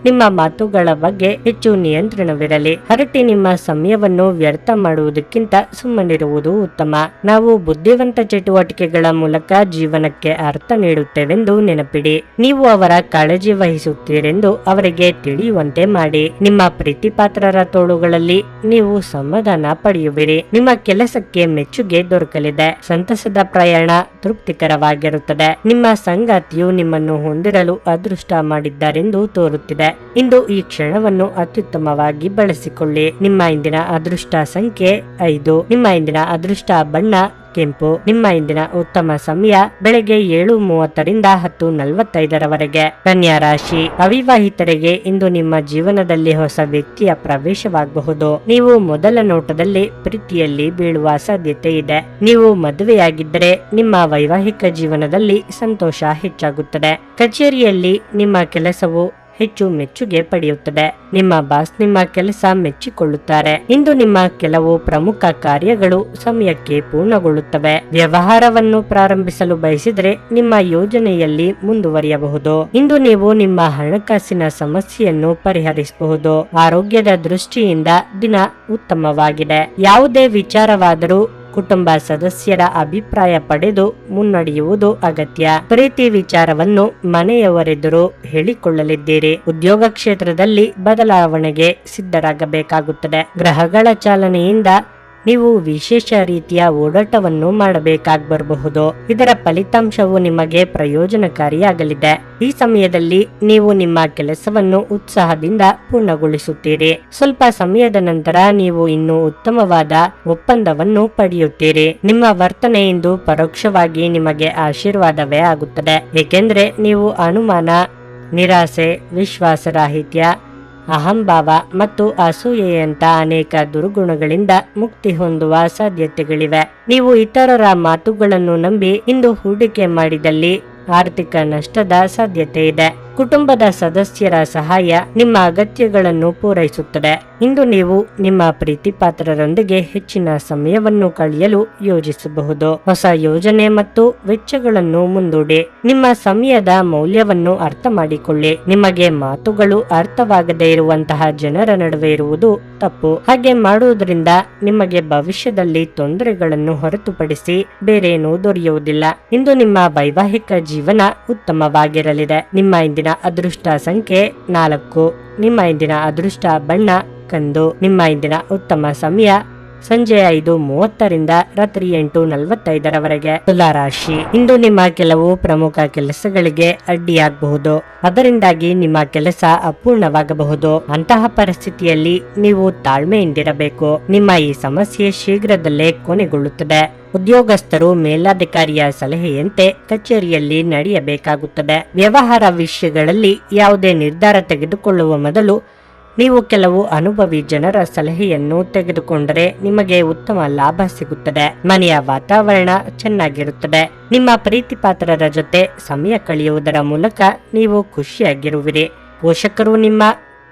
ನಿಮ್ಮ ಮಾತುಗಳ ಬಗ್ಗೆ ಹೆಚ್ಚು ನಿಯಂತ್ರಣವಿರಲಿ. ಹರಟಿ ನಿಮ್ಮ ಸಮಯವನ್ನು ವ್ಯರ್ಥ ಮಾಡುವುದಕ್ಕಿಂತ ಸುಮ್ಮನಿರುವುದು ಉತ್ತಮ. ನಾವು ಬುದ್ಧಿವಂತ ಚಟುವಟಿಕೆಗಳ ಮೂಲಕ ಜೀವನಕ್ಕೆ ಅರ್ಥ ನೀಡುತ್ತೇವೆಂದು ನೆನಪಿಡಿ. ನೀವು ಅವರ ಕಾಳಜಿ ವಹಿಸುತ್ತೀರೆಂದು ಅವರಿಗೆ ತಿಳಿಯುವಂತೆ ಮಾಡಿ. ನಿಮ್ಮ ಪ್ರೀತಿಪಾತ್ರರ ತೋಳುಗಳಲ್ಲಿ ನೀವು ಸಮಾಧಾನ ಪಡೆಯುವಿರಿ. ನಿಮ್ಮ ಕೆಲಸಕ್ಕೆ ಮೆಚ್ಚುಗೆ ದೊರಕಲಿದೆ. ಸಂತಸದ ಪ್ರಯಾಣ ತೃಪ್ತಿಕರವಾಗಿರುತ್ತದೆ. ನಿಮ್ಮ ಸಂಗಾತಿಯು ನಿಮ್ಮನ್ನು ಹೊಂದಿರಲು ಅದೃಷ್ಟ ಮಾಡಿದ್ದಾರೆಂದು ತೋರುತ್ತಿದೆ. ಇಂದು ಈ ಕ್ಷಣವನ್ನು ಅತ್ಯುತ್ತಮವಾಗಿ ಬಳಸಿಕೊಳ್ಳಿ. ನಿಮ್ಮ ಇಂದಿನ ಅದೃಷ್ಟ ಸಂಖ್ಯೆ ಐದು. ನಿಮ್ಮ ಇಂದಿನ ಅದೃಷ್ಟ ಬಣ್ಣ ಕೆಂಪು. ನಿಮ್ಮ ಇಂದಿನ ಉತ್ತಮ ಸಮಯ ಬೆಳಗ್ಗೆ ಏಳು ಮೂವತ್ತರಿಂದ ಹತ್ತು ನಲವತ್ತೈದರವರೆಗೆ. ಕನ್ಯಾ ರಾಶಿ. ಅವಿವಾಹಿತರಿಗೆ ಇಂದು ನಿಮ್ಮ ಜೀವನದಲ್ಲಿ ಹೊಸ ವ್ಯಕ್ತಿಯ ಪ್ರವೇಶವಾಗಬಹುದು. ನೀವು ಮೊದಲ ನೋಟದಲ್ಲಿ ಪ್ರೀತಿಯಲ್ಲಿ ಬೀಳುವ ಸಾಧ್ಯತೆ ಇದೆ. ನೀವು ಮದುವೆಯಾಗಿದ್ದರೆ ನಿಮ್ಮ ವೈವಾಹಿಕ ಜೀವನದಲ್ಲಿ ಸಂತೋಷ ಹೆಚ್ಚಾಗುತ್ತದೆ. ಕಚೇರಿಯಲ್ಲಿ ನಿಮ್ಮ ಕೆಲಸವು ಹೆಚ್ಚು ಮೆಚ್ಚುಗೆ ಪಡೆಯುತ್ತದೆ. ನಿಮ್ಮ ಬಾಸ್ ನಿಮ್ಮ ಕೆಲಸ ಮೆಚ್ಚಿಕೊಳ್ಳುತ್ತಾರೆ. ಇಂದು ನಿಮ್ಮ ಕೆಲವು ಪ್ರಮುಖ ಕಾರ್ಯಗಳು ಸಮಯಕ್ಕೆ ಪೂರ್ಣಗೊಳ್ಳುತ್ತವೆ. ವ್ಯವಹಾರವನ್ನು ಪ್ರಾರಂಭಿಸಲು ಬಯಸಿದರೆ ನಿಮ್ಮ ಯೋಜನೆಯಲ್ಲಿ ಮುಂದುವರಿಯಬಹುದು. ಇಂದು ನೀವು ನಿಮ್ಮ ಹಣಕಾಸಿನ ಸಮಸ್ಯೆಯನ್ನು ಪರಿಹರಿಸಬಹುದು. ಆರೋಗ್ಯದ ದೃಷ್ಟಿಯಿಂದ ದಿನ ಉತ್ತಮವಾಗಿದೆ. ಯಾವುದೇ ವಿಚಾರವಾದರೂ ಕುಟುಂಬ ಸದಸ್ಯರ ಅಭಿಪ್ರಾಯ ಪಡೆದು ಮುನ್ನಡೆಯುವುದು ಅಗತ್ಯ. ಪ್ರೀತಿ ವಿಚಾರವನ್ನು ಮನೆಯವರೆದುರು ಹೇಳಿಕೊಳ್ಳಲಿದ್ದೀರಿ. ಉದ್ಯೋಗ ಕ್ಷೇತ್ರದಲ್ಲಿ ಬದಲಾವಣೆಗೆ ಸಿದ್ಧರಾಗಬೇಕಾಗುತ್ತದೆ. ಗ್ರಹಗಳ ಚಾಲನೆಯಿಂದ ನೀವು ವಿಶೇಷ ರೀತಿಯ ಓಡಾಟವನ್ನು ಮಾಡಬೇಕಾಗಿ ಬರಬಹುದು ಇದರ ಫಲಿತಾಂಶವು ನಿಮಗೆ ಪ್ರಯೋಜನಕಾರಿಯಾಗಲಿದೆ. ಈ ಸಮಯದಲ್ಲಿ ನೀವು ನಿಮ್ಮ ಕೆಲಸವನ್ನು ಉತ್ಸಾಹದಿಂದ ಪೂರ್ಣಗೊಳಿಸುತ್ತೀರಿ. ಸ್ವಲ್ಪ ಸಮಯದ ನಂತರ ನೀವು ಇನ್ನೂ ಉತ್ತಮವಾದ ಒಪ್ಪಂದವನ್ನು ಪಡೆಯುತ್ತೀರಿ. ನಿಮ್ಮ ವರ್ತನೆ ಇಂದು ಪರೋಕ್ಷವಾಗಿ ನಿಮಗೆ ಆಶೀರ್ವಾದವೇ ಆಗುತ್ತದೆ. ಏಕೆಂದರೆ ನೀವು ಅನುಮಾನ, ನಿರಾಸೆ, ವಿಶ್ವಾಸರಾಹಿತ್ಯ ಅಹಂಭಾವ ಮತ್ತು ಅಸೂಯೆಯಂತ ಅನೇಕ ದುರ್ಗುಣಗಳಿಂದ ಮುಕ್ತಿ ಹೊಂದುವ ಸಾಧ್ಯತೆಗಳಿವೆ. ನೀವು ಇತರರ ಮಾತುಗಳನ್ನು ನಂಬಿ ಇಂದು ಹೂಡಿಕೆ ಮಾಡಿದಲ್ಲಿ ಆರ್ಥಿಕ ನಷ್ಟದ ಸಾಧ್ಯತೆ ಇದೆ. ಕುಟುಂಬದ ಸದಸ್ಯರ ಸಹಾಯ ನಿಮ್ಮ ಅಗತ್ಯಗಳನ್ನು ಪೂರೈಸುತ್ತದೆ. ಇಂದು ನೀವು ನಿಮ್ಮ ಪ್ರೀತಿಪಾತ್ರರೊಂದಿಗೆ ಹೆಚ್ಚಿನ ಸಮಯವನ್ನು ಕಳೆಯಲು ಯೋಜಿಸಬಹುದು. ಹೊಸ ಯೋಜನೆ ಮತ್ತು ವೆಚ್ಚಗಳನ್ನು ಮುಂದೂಡಿ. ನಿಮ್ಮ ಸಮಯದ ಮೌಲ್ಯವನ್ನು ಅರ್ಥ ಮಾಡಿಕೊಳ್ಳಿ. ನಿಮಗೆ ಮಾತುಗಳು ಅರ್ಥವಾಗದೇ ಇರುವಂತಹ ಜನರ ನಡುವೆ ಇರುವುದು ತಪ್ಪು. ಹಾಗೆ ಮಾಡುವುದರಿಂದ ನಿಮಗೆ ಭವಿಷ್ಯದಲ್ಲಿ ತೊಂದರೆಗಳನ್ನು ಹೊರತುಪಡಿಸಿ ಬೇರೇನೂ ದೊರೆಯುವುದಿಲ್ಲ. ಇಂದು ನಿಮ್ಮ ವೈವಾಹಿಕ ಜೀವನ ಉತ್ತಮವಾಗಿರಲಿದೆ. ನಿಮ್ಮ ಇಂದಿನ ಅದೃಷ್ಟ ಸಂಖ್ಯೆ ನಾಲ್ಕು. ನಿಮ್ಮ ಇಂದಿನ ಅದೃಷ್ಟ ಬಣ್ಣ ಕಂದು ನಿಮ್ಮ ಇಂದಿನ ಉತ್ತಮ ಸಮಯ ಸಂಜೆ ಐದು ಮೂವತ್ತರಿಂದ ರಾತ್ರಿ ಎಂಟು ನಲವತ್ತೈದರವರೆಗೆ ತುಲಾರಾಶಿ ಇಂದು ನಿಮ್ಮ ಕೆಲವು ಪ್ರಮುಖ ಕೆಲಸಗಳಿಗೆ ಅಡ್ಡಿಯಾಗಬಹುದು. ಅದರಿಂದಾಗಿ ನಿಮ್ಮ ಕೆಲಸ ಅಪೂರ್ಣವಾಗಬಹುದು. ಅಂತಹ ಪರಿಸ್ಥಿತಿಯಲ್ಲಿ ನೀವು ತಾಳ್ಮೆಯಿಂದಿರಬೇಕು. ನಿಮ್ಮ ಈ ಸಮಸ್ಯೆ ಶೀಘ್ರದಲ್ಲೇ ಕೊನೆಗೊಳ್ಳುತ್ತದೆ. ಉದ್ಯೋಗಸ್ಥರು ಮೇಲಾಧಿಕಾರಿಯ ಸಲಹೆಯಂತೆ ಕಚೇರಿಯಲ್ಲಿ ನಡೆಯಬೇಕಾಗುತ್ತದೆ. ವ್ಯವಹಾರ ವಿಷಯಗಳಲ್ಲಿ ಯಾವುದೇ ನಿರ್ಧಾರ ತೆಗೆದುಕೊಳ್ಳುವ ಮೊದಲು ನೀವು ಕೆಲವು ಅನುಭವಿ ಜನರ ಸಲಹೆಯನ್ನು ತೆಗೆದುಕೊಂಡರೆ ನಿಮಗೆ ಉತ್ತಮ ಲಾಭ ಸಿಗುತ್ತದೆ. ಮನೆಯ ವಾತಾವರಣ ಚೆನ್ನಾಗಿರುತ್ತದೆ. ನಿಮ್ಮ ಪ್ರೀತಿಪಾತ್ರರ ಜೊತೆ ಸಮಯ ಕಳೆಯುವುದರ ಮೂಲಕ ನೀವು ಖುಷಿಯಾಗಿರುವಿರಿ. ಪೋಷಕರು ನಿಮ್ಮ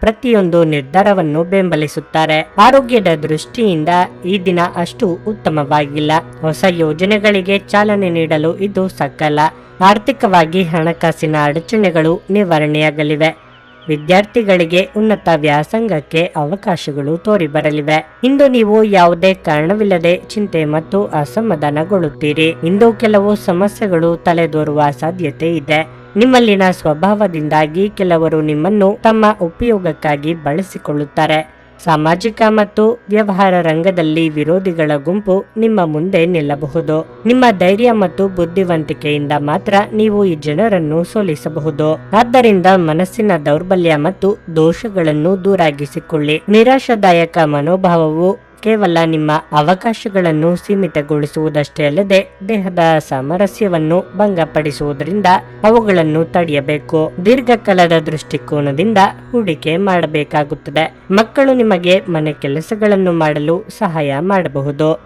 ಪ್ರತಿಯೊಂದು ನಿರ್ಧಾರವನ್ನು ಬೆಂಬಲಿಸುತ್ತಾರೆ. ಆರೋಗ್ಯದ ದೃಷ್ಟಿಯಿಂದ ಈ ದಿನ ಅಷ್ಟು ಉತ್ತಮವಾಗಿಲ್ಲ. ಹೊಸ ಯೋಜನೆಗಳಿಗೆ ಚಾಲನೆ ನೀಡಲು ಇದು ಸಕಲ. ಆರ್ಥಿಕವಾಗಿ ಹಣಕಾಸಿನ ಅಡಚಣೆಗಳು ನಿವಾರಣೆಯಾಗಲಿವೆ. ವಿದ್ಯಾರ್ಥಿಗಳಿಗೆ ಉನ್ನತ ವ್ಯಾಸಂಗಕ್ಕೆ ಅವಕಾಶಗಳು ತೋರಿಬರಲಿವೆ. ಇಂದು ನೀವು ಯಾವುದೇ ಕಾರಣವಿಲ್ಲದೆ ಚಿಂತೆ ಮತ್ತು ಅಸಮಾಧಾನಗೊಳ್ಳುತ್ತೀರಿ. ಇಂದು ಕೆಲವು ಸಮಸ್ಯೆಗಳು ತಲೆದೋರುವ ಸಾಧ್ಯತೆ ಇದೆ. ನಿಮ್ಮಲ್ಲಿನ ಸ್ವಭಾವದಿಂದಾಗಿ ಕೆಲವರು ನಿಮ್ಮನ್ನು ತಮ್ಮ ಉಪಯೋಗಕ್ಕಾಗಿ ಬಳಸಿಕೊಳ್ಳುತ್ತಾರೆ. ಸಾಮಾಜಿಕ ಮತ್ತು ವ್ಯವಹಾರ ರಂಗದಲ್ಲಿ ವಿರೋಧಿಗಳ ಗುಂಪು ನಿಮ್ಮ ಮುಂದೆ ನಿಲ್ಲಬಹುದು. ನಿಮ್ಮ ಧೈರ್ಯ ಮತ್ತು ಬುದ್ಧಿವಂತಿಕೆಯಿಂದ ಮಾತ್ರ ನೀವು ಈ ಜನರನ್ನು ಸೋಲಿಸಬಹುದು. ಆದ್ದರಿಂದ ಮನಸ್ಸಿನ ದೌರ್ಬಲ್ಯ ಮತ್ತು ದೋಷಗಳನ್ನು ದೂರಾಗಿಸಿಕೊಳ್ಳಿ. ನಿರಾಶಾದಾಯಕ ಮನೋಭಾವವು ಕೇವಲ ನಿಮ್ಮ ಅವಕಾಶಗಳನ್ನು ಸೀಮಿತಗೊಳಿಸುವುದಷ್ಟೇ ಅಲ್ಲದೆ ದೇಹದ ಸಾಮರಸ್ಯವನ್ನು ಭಂಗಪಡಿಸುವುದರಿಂದ ಅವುಗಳನ್ನು ತಡೆಯಬೇಕು. ದೀರ್ಘಕಾಲದ ದೃಷ್ಟಿಕೋನದಿಂದ ಹೂಡಿಕೆ ಮಾಡಬೇಕಾಗುತ್ತದೆ. ಮಕ್ಕಳು ನಿಮಗೆ ಮನೆ ಕೆಲಸಗಳನ್ನು ಮಾಡಲು ಸಹಾಯ ಮಾಡಬಹುದು.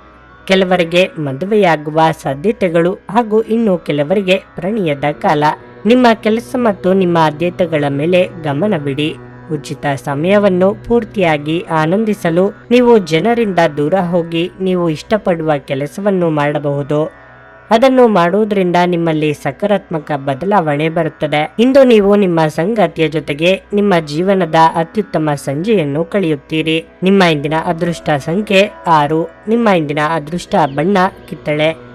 ಕೆಲವರಿಗೆ ಮದುವೆಯಾಗುವ ಸಾಧ್ಯತೆಗಳು ಹಾಗೂ ಇನ್ನು ಕೆಲವರಿಗೆ ಪ್ರಣಯದ ಕಾಲ. ನಿಮ್ಮ ಕೆಲಸ ಮತ್ತು ನಿಮ್ಮ ಆದ್ಯತೆಗಳ ಮೇಲೆ ಗಮನವಿಡಿ. ಉಚಿತ ಸಮಯವನ್ನು ಪೂರ್ತಿಯಾಗಿ ಆನಂದಿಸಲು ನೀವು ಜನರಿಂದ ದೂರ ಹೋಗಿ ನೀವು ಇಷ್ಟಪಡುವ ಕೆಲಸವನ್ನು ಮಾಡಬಹುದು. ಅದನ್ನು ಮಾಡುವುದರಿಂದ ನಿಮ್ಮಲ್ಲಿ ಸಕಾರಾತ್ಮಕ ಬದಲಾವಣೆ ಬರುತ್ತದೆ. ಇಂದು ನೀವು ನಿಮ್ಮ ಸಂಗಾತಿಯ ಜೊತೆಗೆ ನಿಮ್ಮ ಜೀವನದ ಅತ್ಯುತ್ತಮ ಸಂಜೆಯನ್ನು ಕಳೆಯುತ್ತೀರಿ. ನಿಮ್ಮ ಇಂದಿನ ಅದೃಷ್ಟ ಸಂಖ್ಯೆ ಆರು. ನಿಮ್ಮ ಇಂದಿನ ಅದೃಷ್ಟ ಬಣ್ಣ ಕಿತ್ತಳೆ.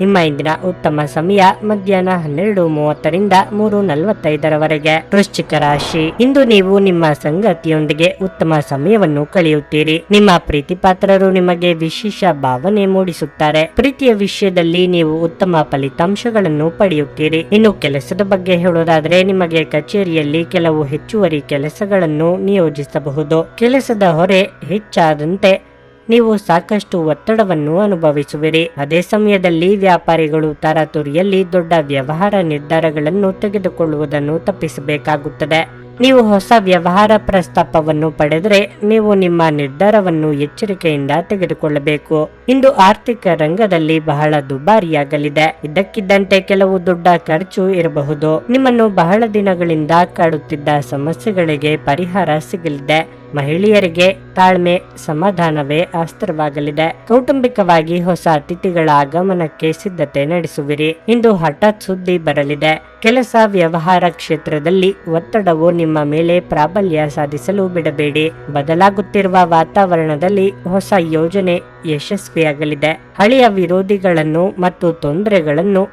ನಿಮ್ಮ ಇಂದಿನ ಉತ್ತಮ ಸಮಯ ಮಧ್ಯಾಹ್ನ ಹನ್ನೆರಡು ಮೂವತ್ತರಿಂದ ಮೂರು ನಲವತ್ತೈದರವರೆಗೆ. ವೃಶ್ಚಿಕ ರಾಶಿ. ಇಂದು ನೀವು ನಿಮ್ಮ ಸಂಗತಿಯೊಂದಿಗೆ ಉತ್ತಮ ಸಮಯವನ್ನು ಕಳೆಯುತ್ತೀರಿ. ನಿಮ್ಮ ಪ್ರೀತಿ ಪಾತ್ರರು ನಿಮಗೆ ವಿಶೇಷ ಭಾವನೆ ಮೂಡಿಸುತ್ತಾರೆ. ಪ್ರೀತಿಯ ವಿಷಯದಲ್ಲಿ ನೀವು ಉತ್ತಮ ಫಲಿತಾಂಶಗಳನ್ನು ಪಡೆಯುತ್ತೀರಿ. ಇನ್ನು ಕೆಲಸದ ಬಗ್ಗೆ ಹೇಳೋದಾದ್ರೆ ನಿಮಗೆ ಕಚೇರಿಯಲ್ಲಿ ಕೆಲವು ಹೆಚ್ಚುವರಿ ಕೆಲಸಗಳನ್ನು ನಿಯೋಜಿಸಬಹುದು. ಕೆಲಸದ ಹೊರೆ ಹೆಚ್ಚಾದಂತೆ ನೀವು ಸಾಕಷ್ಟು ಒತ್ತಡವನ್ನು ಅನುಭವಿಸುವಿರಿ. ಅದೇ ಸಮಯದಲ್ಲಿ ವ್ಯಾಪಾರಿಗಳು ತರಾತುರಿಯಲ್ಲಿ ದೊಡ್ಡ ವ್ಯವಹಾರ ನಿರ್ಧಾರಗಳನ್ನು ತೆಗೆದುಕೊಳ್ಳುವುದನ್ನು ತಪ್ಪಿಸಬೇಕಾಗುತ್ತದೆ. ನೀವು ಹೊಸ ವ್ಯವಹಾರ ಪ್ರಸ್ತಾಪವನ್ನು ಪಡೆದರೆ ನೀವು ನಿಮ್ಮ ನಿರ್ಧಾರವನ್ನು ಎಚ್ಚರಿಕೆಯಿಂದ ತೆಗೆದುಕೊಳ್ಳಬೇಕು. ಇಂದು ಆರ್ಥಿಕ ರಂಗದಲ್ಲಿ ಬಹಳ ದುಬಾರಿಯಾಗಲಿದೆ. ಇದ್ದಕ್ಕಿದ್ದಂತೆ ಕೆಲವು ದೊಡ್ಡ ಖರ್ಚು ಇರಬಹುದು. ನಿಮ್ಮನ್ನು ಬಹಳ ದಿನಗಳಿಂದ ಕಾಡುತ್ತಿದ್ದ ಸಮಸ್ಯೆಗಳಿಗೆ ಪರಿಹಾರ ಸಿಗಲಿದೆ. ಮಹಿಳೆಯರಿಗೆ ತಾಳ್ಮೆ, ಸಮಾಧಾನವೇ ಅಸ್ತ್ರವಾಗಲಿದೆ. ಕೌಟುಂಬಿಕವಾಗಿ ಹೊಸ ಅತಿಥಿಗಳ ಆಗಮನಕ್ಕೆ ಸಿದ್ಧತೆ ನಡೆಸುವಿರಿ. ಇಂದು ಹಠಾತ್ ಸುದ್ದಿ ಬರಲಿದೆ. ಕೆಲಸ ವ್ಯವಹಾರ ಕ್ಷೇತ್ರದಲ್ಲಿ ಒತ್ತಡವು ನಿಮ್ಮ ಮೇಲೆ ಪ್ರಾಬಲ್ಯ ಸಾಧಿಸಲು ಬಿಡಬೇಡಿ. ಬದಲಾಗುತ್ತಿರುವ ವಾತಾವರಣದಲ್ಲಿ ಹೊಸ ಯೋಜನೆ ಯಶಸ್ವಿಯಾಗಲಿದೆ. ಹಳೆಯ ವಿರೋಧಿಗಳನ್ನು ಮತ್ತು ತೊಂದರೆಗಳನ್ನು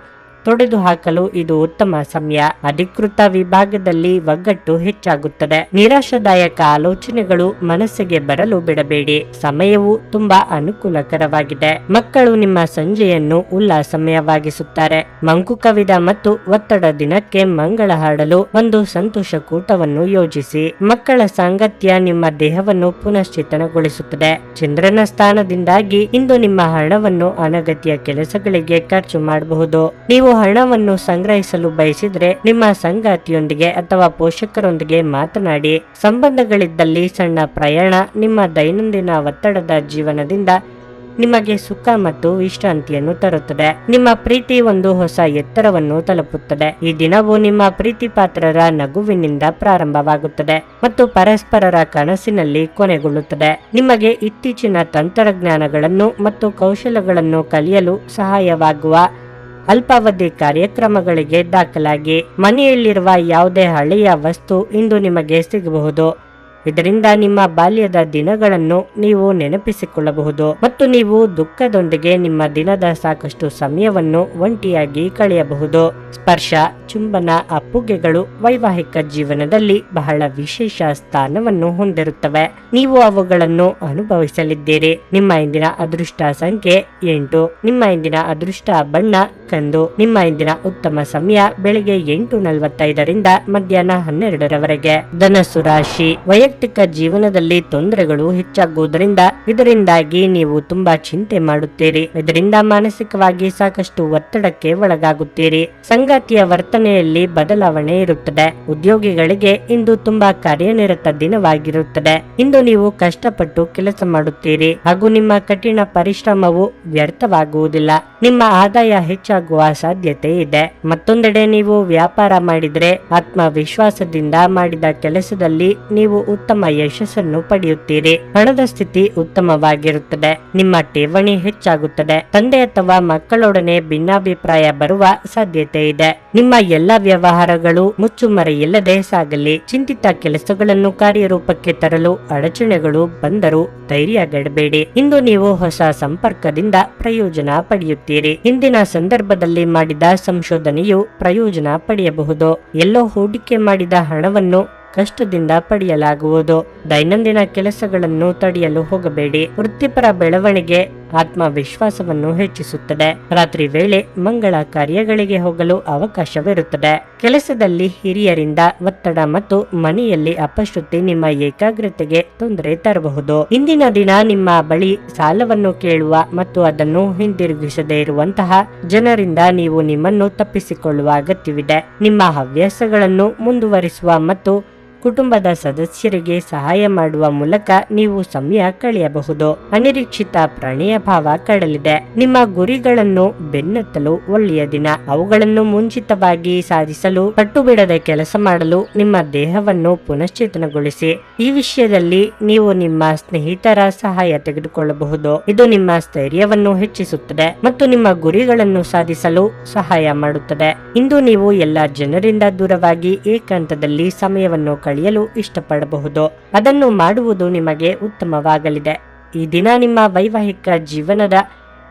ತೊಡೆದು ಹಾಕಲು ಇದು ಉತ್ತಮ ಸಮಯ. ಅಧಿಕೃತ ವಿಭಾಗದಲ್ಲಿ ಒಗ್ಗಟ್ಟು ಹೆಚ್ಚಾಗುತ್ತದೆ. ನಿರಾಶಾದಾಯಕ ಆಲೋಚನೆಗಳು ಮನಸ್ಸಿಗೆ ಬರಲು ಬಿಡಬೇಡಿ. ಸಮಯವು ತುಂಬಾ ಅನುಕೂಲಕರವಾಗಿದೆ. ಮಕ್ಕಳು ನಿಮ್ಮ ಸಂಜೆಯನ್ನು ಉಲ್ಲಾಸಮಯವಾಗಿಸುತ್ತಾರೆ. ಮಂಕು ಕವಿದ ಮತ್ತು ಒತ್ತಡ ದಿನಕ್ಕೆ ಮಂಗಳ ಹಾಡಲು ಒಂದು ಸಂತೋಷ ಕೂಟವನ್ನು ಯೋಜಿಸಿ. ಮಕ್ಕಳ ಸಾಂಗತ್ಯ ನಿಮ್ಮ ದೇಹವನ್ನು ಪುನಶ್ಚೇತನಗೊಳಿಸುತ್ತದೆ. ಚಂದ್ರನ ಸ್ಥಾನದಿಂದಾಗಿ ಇಂದು ನಿಮ್ಮ ಹಣವನ್ನು ಅನಗತ್ಯ ಕೆಲಸಗಳಿಗೆ ಖರ್ಚು ಮಾಡಬಹುದು. ನೀವು ಹಣವನ್ನು ಸಂಗ್ರಹಿಸಲು ಬಯಸಿದ್ರೆ ನಿಮ್ಮ ಸಂಗಾತಿಯೊಂದಿಗೆ ಅಥವಾ ಪೋಷಕರೊಂದಿಗೆ ಮಾತನಾಡಿ ಸಂಬಂಧಗಳಿದ್ದಲ್ಲಿ ಸಣ್ಣ ಪ್ರಯಾಣ, ನಿಮ್ಮ ದೈನಂದಿನ ಒತ್ತಡದ ಜೀವನದಿಂದ ನಿಮಗೆ ಸುಖ ಮತ್ತು ವಿಶ್ರಾಂತಿಯನ್ನು ತರುತ್ತದೆ. ನಿಮ್ಮ ಪ್ರೀತಿ ಒಂದು ಹೊಸ ಎತ್ತರವನ್ನು ತಲುಪುತ್ತದೆ. ಈ ದಿನವು ನಿಮ್ಮ ಪ್ರೀತಿ ಪಾತ್ರರ ನಗುವಿನಿಂದ ಪ್ರಾರಂಭವಾಗುತ್ತದೆ ಮತ್ತು ಪರಸ್ಪರರ ಕನಸಿನಲ್ಲಿ ಕೊನೆಗೊಳ್ಳುತ್ತದೆ. ನಿಮಗೆ ಇತ್ತೀಚಿನ ತಂತ್ರಜ್ಞಾನಗಳನ್ನು ಮತ್ತು ಕೌಶಲಗಳನ್ನು ಕಲಿಯಲು ಸಹಾಯವಾಗುವ ಅಲ್ಪಾವಧಿ ಕಾರ್ಯಕ್ರಮಗಳಿಗೆ ದಾಖಲಾಗಿ ಮನೆಯಲ್ಲಿರುವ ಯಾವುದೇ ಹಳೆಯ ವಸ್ತು ಇಂದು ನಿಮಗೆ ಸಿಗಬಹುದು. ಇದರಿಂದ ನಿಮ್ಮ ಬಾಲ್ಯದ ದಿನಗಳನ್ನು ನೀವು ನೆನಪಿಸಿಕೊಳ್ಳಬಹುದು ಮತ್ತು ನೀವು ದುಃಖದೊಂದಿಗೆ ನಿಮ್ಮ ದಿನದ ಸಾಕಷ್ಟು ಸಮಯವನ್ನು ಒಂಟಿಯಾಗಿ ಕಳೆಯಬಹುದು. ಸ್ಪರ್ಶ, ಚುಂಬನ ಅಪ್ಪುಗೆಗಳು ವೈವಾಹಿಕ ಜೀವನದಲ್ಲಿ ಬಹಳ ವಿಶೇಷ ಸ್ಥಾನವನ್ನು ಹೊಂದಿರುತ್ತವೆ. ನೀವು ಅವುಗಳನ್ನು ಅನುಭವಿಸಲಿದ್ದೀರಿ. ನಿಮ್ಮ ಇಂದಿನ ಅದೃಷ್ಟ ಸಂಖ್ಯೆ ಎಂಟು. ನಿಮ್ಮ ಇಂದಿನ ಅದೃಷ್ಟ ಬಣ್ಣ ಕಂದು. ನಿಮ್ಮ ಇಂದಿನ ಉತ್ತಮ ಸಮಯ ಬೆಳಿಗ್ಗೆ ಎಂಟು ನಲವತ್ತೈದರಿಂದ ಮಧ್ಯಾಹ್ನ ಹನ್ನೆರಡರವರೆಗೆ. ಧನಸು ರಾಶಿ, ವೈಯಕ್ತಿಕ ಜೀವನದಲ್ಲಿ ತೊಂದರೆಗಳು ಹೆಚ್ಚಾಗುವುದರಿಂದ ಇದರಿಂದಾಗಿ ನೀವು ತುಂಬಾ ಚಿಂತೆ ಮಾಡುತ್ತೀರಿ. ಇದರಿಂದ ಮಾನಸಿಕವಾಗಿ ಸಾಕಷ್ಟು ಒತ್ತಡಕ್ಕೆ ಒಳಗಾಗುತ್ತೀರಿ. ಸಂಗಾತಿಯ ವರ್ತನೆಯಲ್ಲಿ ಬದಲಾವಣೆ ಇರುತ್ತದೆ. ಉದ್ಯೋಗಿಗಳಿಗೆ ಇಂದು ತುಂಬಾ ಕಾರ್ಯನಿರತ ದಿನವಾಗಿರುತ್ತದೆ. ಇಂದು ನೀವು ಕಷ್ಟಪಟ್ಟು ಕೆಲಸ ಮಾಡುತ್ತೀರಿ. ಹಾಗೂ ನಿಮ್ಮ ಕಠಿಣ ಪರಿಶ್ರಮವು ವ್ಯರ್ಥವಾಗುವುದಿಲ್ಲ. ನಿಮ್ಮ ಆದಾಯ ಹೆಚ್ಚಾಗುವ ಸಾಧ್ಯತೆ ಇದೆ. ಮತ್ತೊಂದೆಡೆ ನೀವು ವ್ಯಾಪಾರ ಮಾಡಿದ್ರೆ ಆತ್ಮವಿಶ್ವಾಸದಿಂದ ಮಾಡಿದ ಕೆಲಸದಲ್ಲಿ ನೀವು ಉತ್ತಮ ಯಶಸ್ಸನ್ನು ಪಡೆಯುತ್ತೀರಿ. ಹಣದ ಸ್ಥಿತಿ ಉತ್ತಮವಾಗಿರುತ್ತದೆ. ನಿಮ್ಮ ಠೇವಣಿ ಹೆಚ್ಚಾಗುತ್ತದೆ. ತಂದೆ ಅಥವಾ ಮಕ್ಕಳೊಡನೆ ಭಿನ್ನಾಭಿಪ್ರಾಯ ಬರುವ ಸಾಧ್ಯತೆ ಇದೆ. ನಿಮ್ಮ ಎಲ್ಲ ವ್ಯವಹಾರಗಳು ಮುಚ್ಚುಮರೆಯಿಲ್ಲದೆ ಸಾಗಲಿ. ಚಿಂತಿತ ಕೆಲಸಗಳನ್ನು ಕಾರ್ಯರೂಪಕ್ಕೆ ತರಲು ಅಡಚಣೆಗಳು ಬಂದರೂ ಧೈರ್ಯಗೆಡಬೇಡಿ ಇಂದು ನೀವು ಹೊಸ ಸಂಪರ್ಕದಿಂದ ಪ್ರಯೋಜನ ಪಡೆಯುತ್ತೀರಿ. ಹಿಂದಿನ ಸಂದರ್ಭದಲ್ಲಿ ಮಾಡಿದ ಸಂಶೋಧನೆಯು ಪ್ರಯೋಜನ ಪಡೆಯಬಹುದು. ಎಲ್ಲೋ ಹೂಡಿಕೆ ಮಾಡಿದ ಹಣವನ್ನು ಕಷ್ಟದಿಂದ ಪಡೆಯಲಾಗುವುದು. ದೈನಂದಿನ ಕೆಲಸಗಳನ್ನು ತಡೆಯಲು ಹೋಗಬೇಡಿ. ವೃತ್ತಿಪರ ಬೆಳವಣಿಗೆ ಆತ್ಮವಿಶ್ವಾಸವನ್ನು ಹೆಚ್ಚಿಸುತ್ತದೆ. ರಾತ್ರಿ ವೇಳೆ ಮಂಗಳ ಕಾರ್ಯಗಳಿಗೆ ಹೋಗಲು ಅವಕಾಶವಿರುತ್ತದೆ. ಕೆಲಸದಲ್ಲಿ ಹಿರಿಯರಿಂದ ಒತ್ತಡ ಮತ್ತು ಮನೆಯಲ್ಲಿ ಅಪಶ್ರುತಿ ನಿಮ್ಮ ಏಕಾಗ್ರತೆಗೆ ತೊಂದರೆ ತರಬಹುದು. ಇಂದಿನ ದಿನ ನಿಮ್ಮ ಬಳಿ ಸಾಲವನ್ನು ಕೇಳುವ ಮತ್ತು ಅದನ್ನು ಹಿಂದಿರುಗಿಸದೇ ಇರುವಂತಹ ಜನರಿಂದ ನೀವು ನಿಮ್ಮನ್ನು ತಪ್ಪಿಸಿಕೊಳ್ಳುವ ಅಗತ್ಯವಿದೆ. ನಿಮ್ಮ ಹವ್ಯಾಸಗಳನ್ನು ಮುಂದುವರಿಸುವ ಮತ್ತು ಕುಟುಂಬದ ಸದಸ್ಯರಿಗೆ ಸಹಾಯ ಮಾಡುವ ಮೂಲಕ ನೀವು ಸಮಯ ಕಳೆಯಬಹುದು. ಅನಿರೀಕ್ಷಿತ ಪ್ರಣಯ ಭಾವ ಕಡಲಿದೆ. ನಿಮ್ಮ ಗುರಿಗಳನ್ನು ಬೆನ್ನತ್ತಲು ಒಳ್ಳೆಯ ದಿನ. ಅವುಗಳನ್ನು ಮುಂಚಿತವಾಗಿ ಸಾಧಿಸಲು ಪಟ್ಟು ಬಿಡದೆ ಕೆಲಸ ಮಾಡಲು ನಿಮ್ಮ ದೇಹವನ್ನು ಪುನಶ್ಚೇತನಗೊಳಿಸಿ. ಈ ವಿಷಯದಲ್ಲಿ ನೀವು ನಿಮ್ಮ ಸ್ನೇಹಿತರ ಸಹಾಯ ತೆಗೆದುಕೊಳ್ಳಬಹುದು. ಇದು ನಿಮ್ಮ ಸ್ಥೈರ್ಯವನ್ನು ಹೆಚ್ಚಿಸುತ್ತದೆ ಮತ್ತು ನಿಮ್ಮ ಗುರಿಗಳನ್ನು ಸಾಧಿಸಲು ಸಹಾಯ ಮಾಡುತ್ತದೆ. ಇಂದು ನೀವು ಎಲ್ಲ ಜನರಿಂದ ದೂರವಾಗಿ ಏಕಾಂತದಲ್ಲಿ ಸಮಯವನ್ನು ಕಳೆಯಲು ಇಷ್ಟಪಡಬಹುದು. ಅದನ್ನು ಮಾಡುವುದು ನಿಮಗೆ ಉತ್ತಮವಾಗಲಿದೆ. ಈ ದಿನ ನಿಮ್ಮ ವೈವಾಹಿಕ ಜೀವನದ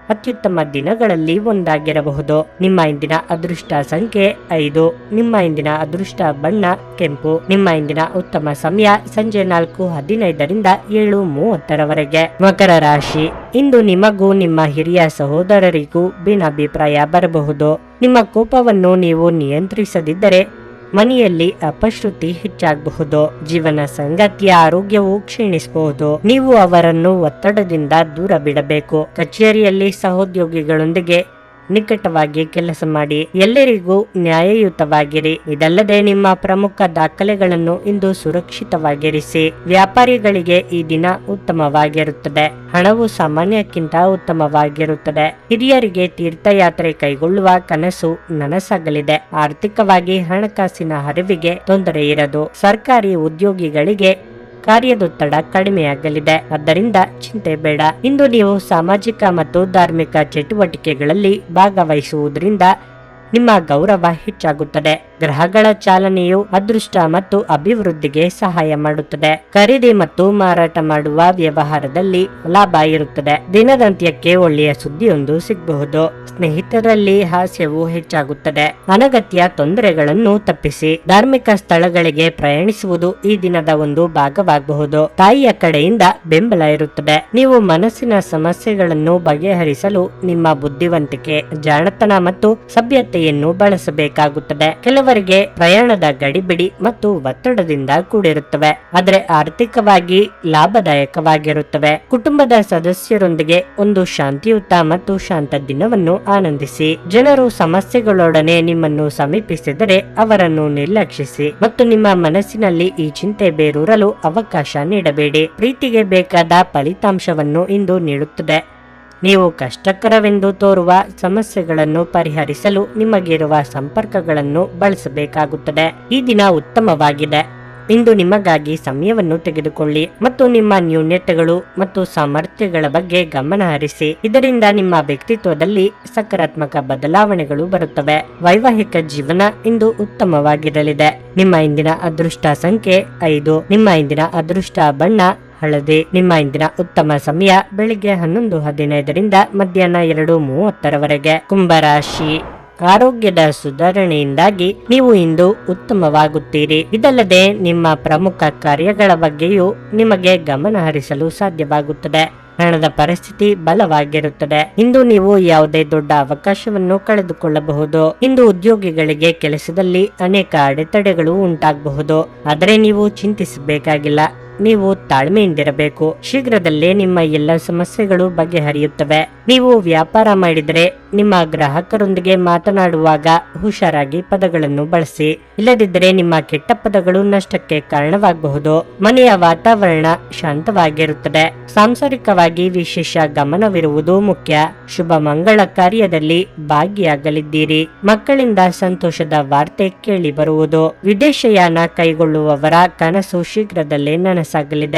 ಅತ್ಯುತ್ತಮ ದಿನಗಳಲ್ಲಿ ಒಂದಾಗಿರಬಹುದು. ನಿಮ್ಮ ಇಂದಿನ ಅದೃಷ್ಟ ಸಂಖ್ಯೆ ಐದು. ನಿಮ್ಮ ಇಂದಿನ ಅದೃಷ್ಟ ಬಣ್ಣ ಕೆಂಪು. ನಿಮ್ಮ ಇಂದಿನ ಉತ್ತಮ ಸಮಯ ಸಂಜೆ ನಾಲ್ಕು ಹದಿನೈದರಿಂದ ಏಳು ಮೂವತ್ತರವರೆಗೆ. ಮಕರ ರಾಶಿ. ಇಂದು ನಿಮಗೂ ನಿಮ್ಮ ಹಿರಿಯ ಸಹೋದರರಿಗೂ ಭಿನ್ನಾಭಿಪ್ರಾಯ ಬರಬಹುದು. ನಿಮ್ಮ ಕೋಪವನ್ನು ನೀವು ನಿಯಂತ್ರಿಸದಿದ್ದರೆ ಮನೆಯಲ್ಲಿ ಅಪಶ್ರುತಿ ಹೆಚ್ಚಾಗಬಹುದು. ಜೀವನ ಸಂಗತಿಯ ಆರೋಗ್ಯವು ಕ್ಷೀಣಿಸಬಹುದು. ನೀವು ಅವರನ್ನು ಒತ್ತಡದಿಂದ ದೂರ ಬಿಡಬೇಕು. ಕಚೇರಿಯಲ್ಲಿ ಸಹೋದ್ಯೋಗಿಗಳೊಂದಿಗೆ ನಿಕಟವಾಗಿ ಕೆಲಸ ಮಾಡಿ, ಎಲ್ಲರಿಗೂ ನ್ಯಾಯಯುತವಾಗಿರಿ. ಇದಲ್ಲದೆ ನಿಮ್ಮ ಪ್ರಮುಖ ದಾಖಲೆಗಳನ್ನು ಇಂದು ಸುರಕ್ಷಿತವಾಗಿರಿಸಿ. ವ್ಯಾಪಾರಿಗಳಿಗೆ ಈ ದಿನ ಉತ್ತಮವಾಗಿರುತ್ತದೆ. ಹಣವು ಸಾಮಾನ್ಯಕ್ಕಿಂತ ಉತ್ತಮವಾಗಿರುತ್ತದೆ. ಹಿರಿಯರಿಗೆ ತೀರ್ಥಯಾತ್ರೆ ಕೈಗೊಳ್ಳುವ ಕನಸು ನನಸಾಗಲಿದೆ. ಆರ್ಥಿಕವಾಗಿ ಹಣಕಾಸಿನ ಹರಿವಿಗೆ ತೊಂದರೆ ಇರದು. ಸರ್ಕಾರಿ ಉದ್ಯೋಗಿಗಳಿಗೆ ಕಾರ್ಯದೊತ್ತಡ ಕಡಿಮೆಯಾಗಲಿದೆ. ಆದ್ದರಿಂದ ಚಿಂತೆ ಬೇಡ. ಇಂದು ನೀವು ಸಾಮಾಜಿಕ ಮತ್ತು ಧಾರ್ಮಿಕ ಚಟುವಟಿಕೆಗಳಲ್ಲಿ ಭಾಗವಹಿಸುವುದರಿಂದ ನಿಮ್ಮ ಗೌರವ ಹೆಚ್ಚಾಗುತ್ತದೆ. ಗ್ರಹಗಳ ಚಾಲನೆಯು ಅದೃಷ್ಟ ಮತ್ತು ಅಭಿವೃದ್ಧಿಗೆ ಸಹಾಯ ಮಾಡುತ್ತದೆ. ಖರೀದಿ ಮತ್ತು ಮಾರಾಟ ಮಾಡುವ ವ್ಯವಹಾರದಲ್ಲಿ ಲಾಭ ಇರುತ್ತದೆ. ದಿನದಂತ್ಯಕ್ಕೆ ಒಳ್ಳೆಯ ಸುದ್ದಿಯೊಂದು ಸಿಗಬಹುದು. ಸ್ನೇಹಿತರಲ್ಲಿ ಹಾಸ್ಯವು ಹೆಚ್ಚಾಗುತ್ತದೆ. ಅನಗತ್ಯ ತೊಂದರೆಗಳನ್ನು ತಪ್ಪಿಸಿ ಧಾರ್ಮಿಕ ಸ್ಥಳಗಳಿಗೆ ಪ್ರಯಾಣಿಸುವುದು ಈ ದಿನದ ಒಂದು ಭಾಗವಾಗಬಹುದು. ತಾಯಿಯ ಕಡೆಯಿಂದ ಬೆಂಬಲ ಇರುತ್ತದೆ. ನೀವು ಮನಸ್ಸಿನ ಸಮಸ್ಯೆಗಳನ್ನು ಬಗೆಹರಿಸಲು ನಿಮ್ಮ ಬುದ್ಧಿವಂತಿಕೆ, ಜಾಣತನ ಮತ್ತು ಸಭ್ಯತೆಯನ್ನು ಬಳಸಬೇಕಾಗುತ್ತದೆ. ಕೆಲವರಿಗೆ ಪ್ರಯಾಣದ ಗಡಿಬಿಡಿ ಮತ್ತು ಒತ್ತಡದಿಂದ ಕೂಡಿರುತ್ತವೆ. ಆದರೆ ಆರ್ಥಿಕವಾಗಿ ಲಾಭದಾಯಕವಾಗಿರುತ್ತವೆ. ಕುಟುಂಬದ ಸದಸ್ಯರೊಂದಿಗೆ ಒಂದು ಶಾಂತಿಯುತ ಮತ್ತು ಶಾಂತ ದಿನವನ್ನು ಆನಂದಿಸಿ. ಜನರು ಸಮಸ್ಯೆಗಳೊಡನೆ ನಿಮ್ಮನ್ನು ಸಮೀಪಿಸಿದರೆ ಅವರನ್ನು ನಿರ್ಲಕ್ಷಿಸಿ ಮತ್ತು ನಿಮ್ಮ ಮನಸ್ಸಿನಲ್ಲಿ ಈ ಚಿಂತೆ ಬೇರೂರಲು ಅವಕಾಶ ನೀಡಬೇಡಿ. ಪ್ರೀತಿಗೆ ಬೇಕಾದ ಫಲಿತಾಂಶವನ್ನು ಇಂದು ನೀಡುತ್ತದೆ. ನೀವು ಕಷ್ಟಕರವೆಂದು ತೋರುವ ಸಮಸ್ಯೆಗಳನ್ನು ಪರಿಹರಿಸಲು ನಿಮಗಿರುವ ಸಂಪರ್ಕಗಳನ್ನು ಬಳಸಬೇಕಾಗುತ್ತದೆ. ಈ ದಿನ ಉತ್ತಮವಾಗಿದೆ. ಇಂದು ನಿಮಗಾಗಿ ಸಮಯವನ್ನು ತೆಗೆದುಕೊಳ್ಳಿ ಮತ್ತು ನಿಮ್ಮ ನ್ಯೂನ್ಯತೆಗಳು ಮತ್ತು ಸಾಮರ್ಥ್ಯಗಳ ಬಗ್ಗೆ ಗಮನ ಹರಿಸಿ. ಇದರಿಂದ ನಿಮ್ಮ ವ್ಯಕ್ತಿತ್ವದಲ್ಲಿ ಸಕಾರಾತ್ಮಕ ಬದಲಾವಣೆಗಳು ಬರುತ್ತವೆ. ವೈವಾಹಿಕ ಜೀವನ ಇಂದು ಉತ್ತಮವಾಗಿರಲಿದೆ. ನಿಮ್ಮ ಇಂದಿನ ಅದೃಷ್ಟ ಸಂಖ್ಯೆ ಐದು. ನಿಮ್ಮ ಇಂದಿನ ಅದೃಷ್ಟ ಬಣ್ಣ ಹಳದಿ. ನಿಮ್ಮ ಇಂದಿನ ಉತ್ತಮ ಸಮಯ ಬೆಳಿಗ್ಗೆ ಹನ್ನೊಂದು ಹದಿನೈದರಿಂದ ಮಧ್ಯಾಹ್ನ ಎರಡು ಮೂವತ್ತರವರೆಗೆ. ಕುಂಭರಾಶಿ ಆರೋಗ್ಯದ ಸುಧಾರಣೆಯಿಂದಾಗಿ ನೀವು ಇಂದು ಉತ್ತಮವಾಗುತ್ತೀರಿ. ಇದಲ್ಲದೆ ನಿಮ್ಮ ಪ್ರಮುಖ ಕಾರ್ಯಗಳ ಬಗ್ಗೆಯೂ ನಿಮಗೆ ಗಮನ ಹರಿಸಲು ಸಾಧ್ಯವಾಗುತ್ತದೆ. ಹಣದ ಪರಿಸ್ಥಿತಿ ಬಲವಾಗಿರುತ್ತದೆ. ಇಂದು ನೀವು ಯಾವುದೇ ದೊಡ್ಡ ಅವಕಾಶವನ್ನು ಕಳೆದುಕೊಳ್ಳಬಹುದು. ಇಂದು ಉದ್ಯೋಗಿಗಳಿಗೆ ಕೆಲಸದಲ್ಲಿ ಅನೇಕ ಅಡೆತಡೆಗಳು ಉಂಟಾಗಬಹುದು. ಆದರೆ ನೀವು ಚಿಂತಿಸಬೇಕಾಗಿಲ್ಲ. ನೀವು ತಾಳ್ಮೆಯಿಂದಿರಬೇಕು. ಶೀಘ್ರದಲ್ಲೇ ನಿಮ್ಮ ಎಲ್ಲ ಸಮಸ್ಯೆಗಳು ಬಗೆಹರಿಯುತ್ತವೆ. ನೀವು ವ್ಯಾಪಾರ ಮಾಡಿದರೆ ನಿಮ್ಮ ಗ್ರಾಹಕರೊಂದಿಗೆ ಮಾತನಾಡುವಾಗ ಹುಷಾರಾಗಿ ಪದಗಳನ್ನು ಬಳಸಿ. ಇಲ್ಲದಿದ್ದರೆ ನಿಮ್ಮ ಕೆಟ್ಟ ಪದಗಳು ನಷ್ಟಕ್ಕೆ ಕಾರಣವಾಗಬಹುದು. ಮನೆಯ ವಾತಾವರಣ ಶಾಂತವಾಗಿರುತ್ತದೆ. ಸಾಂಸಾರಿಕವಾಗಿ ವಿಶೇಷ ಗಮನವಿರುವುದು ಮುಖ್ಯ. ಶುಭ ಮಂಗಳ ಕಾರ್ಯದಲ್ಲಿ ಭಾಗಿಯಾಗಲಿದ್ದೀರಿ. ಮಕ್ಕಳಿಂದ ಸಂತೋಷದ ವಾರ್ತೆ ಕೇಳಿ ಬರುವುದು. ವಿದೇಶಯಾನ ಕೈಗೊಳ್ಳುವವರ ಕನಸು ಶೀಘ್ರದಲ್ಲೇ ಉನ್ನತ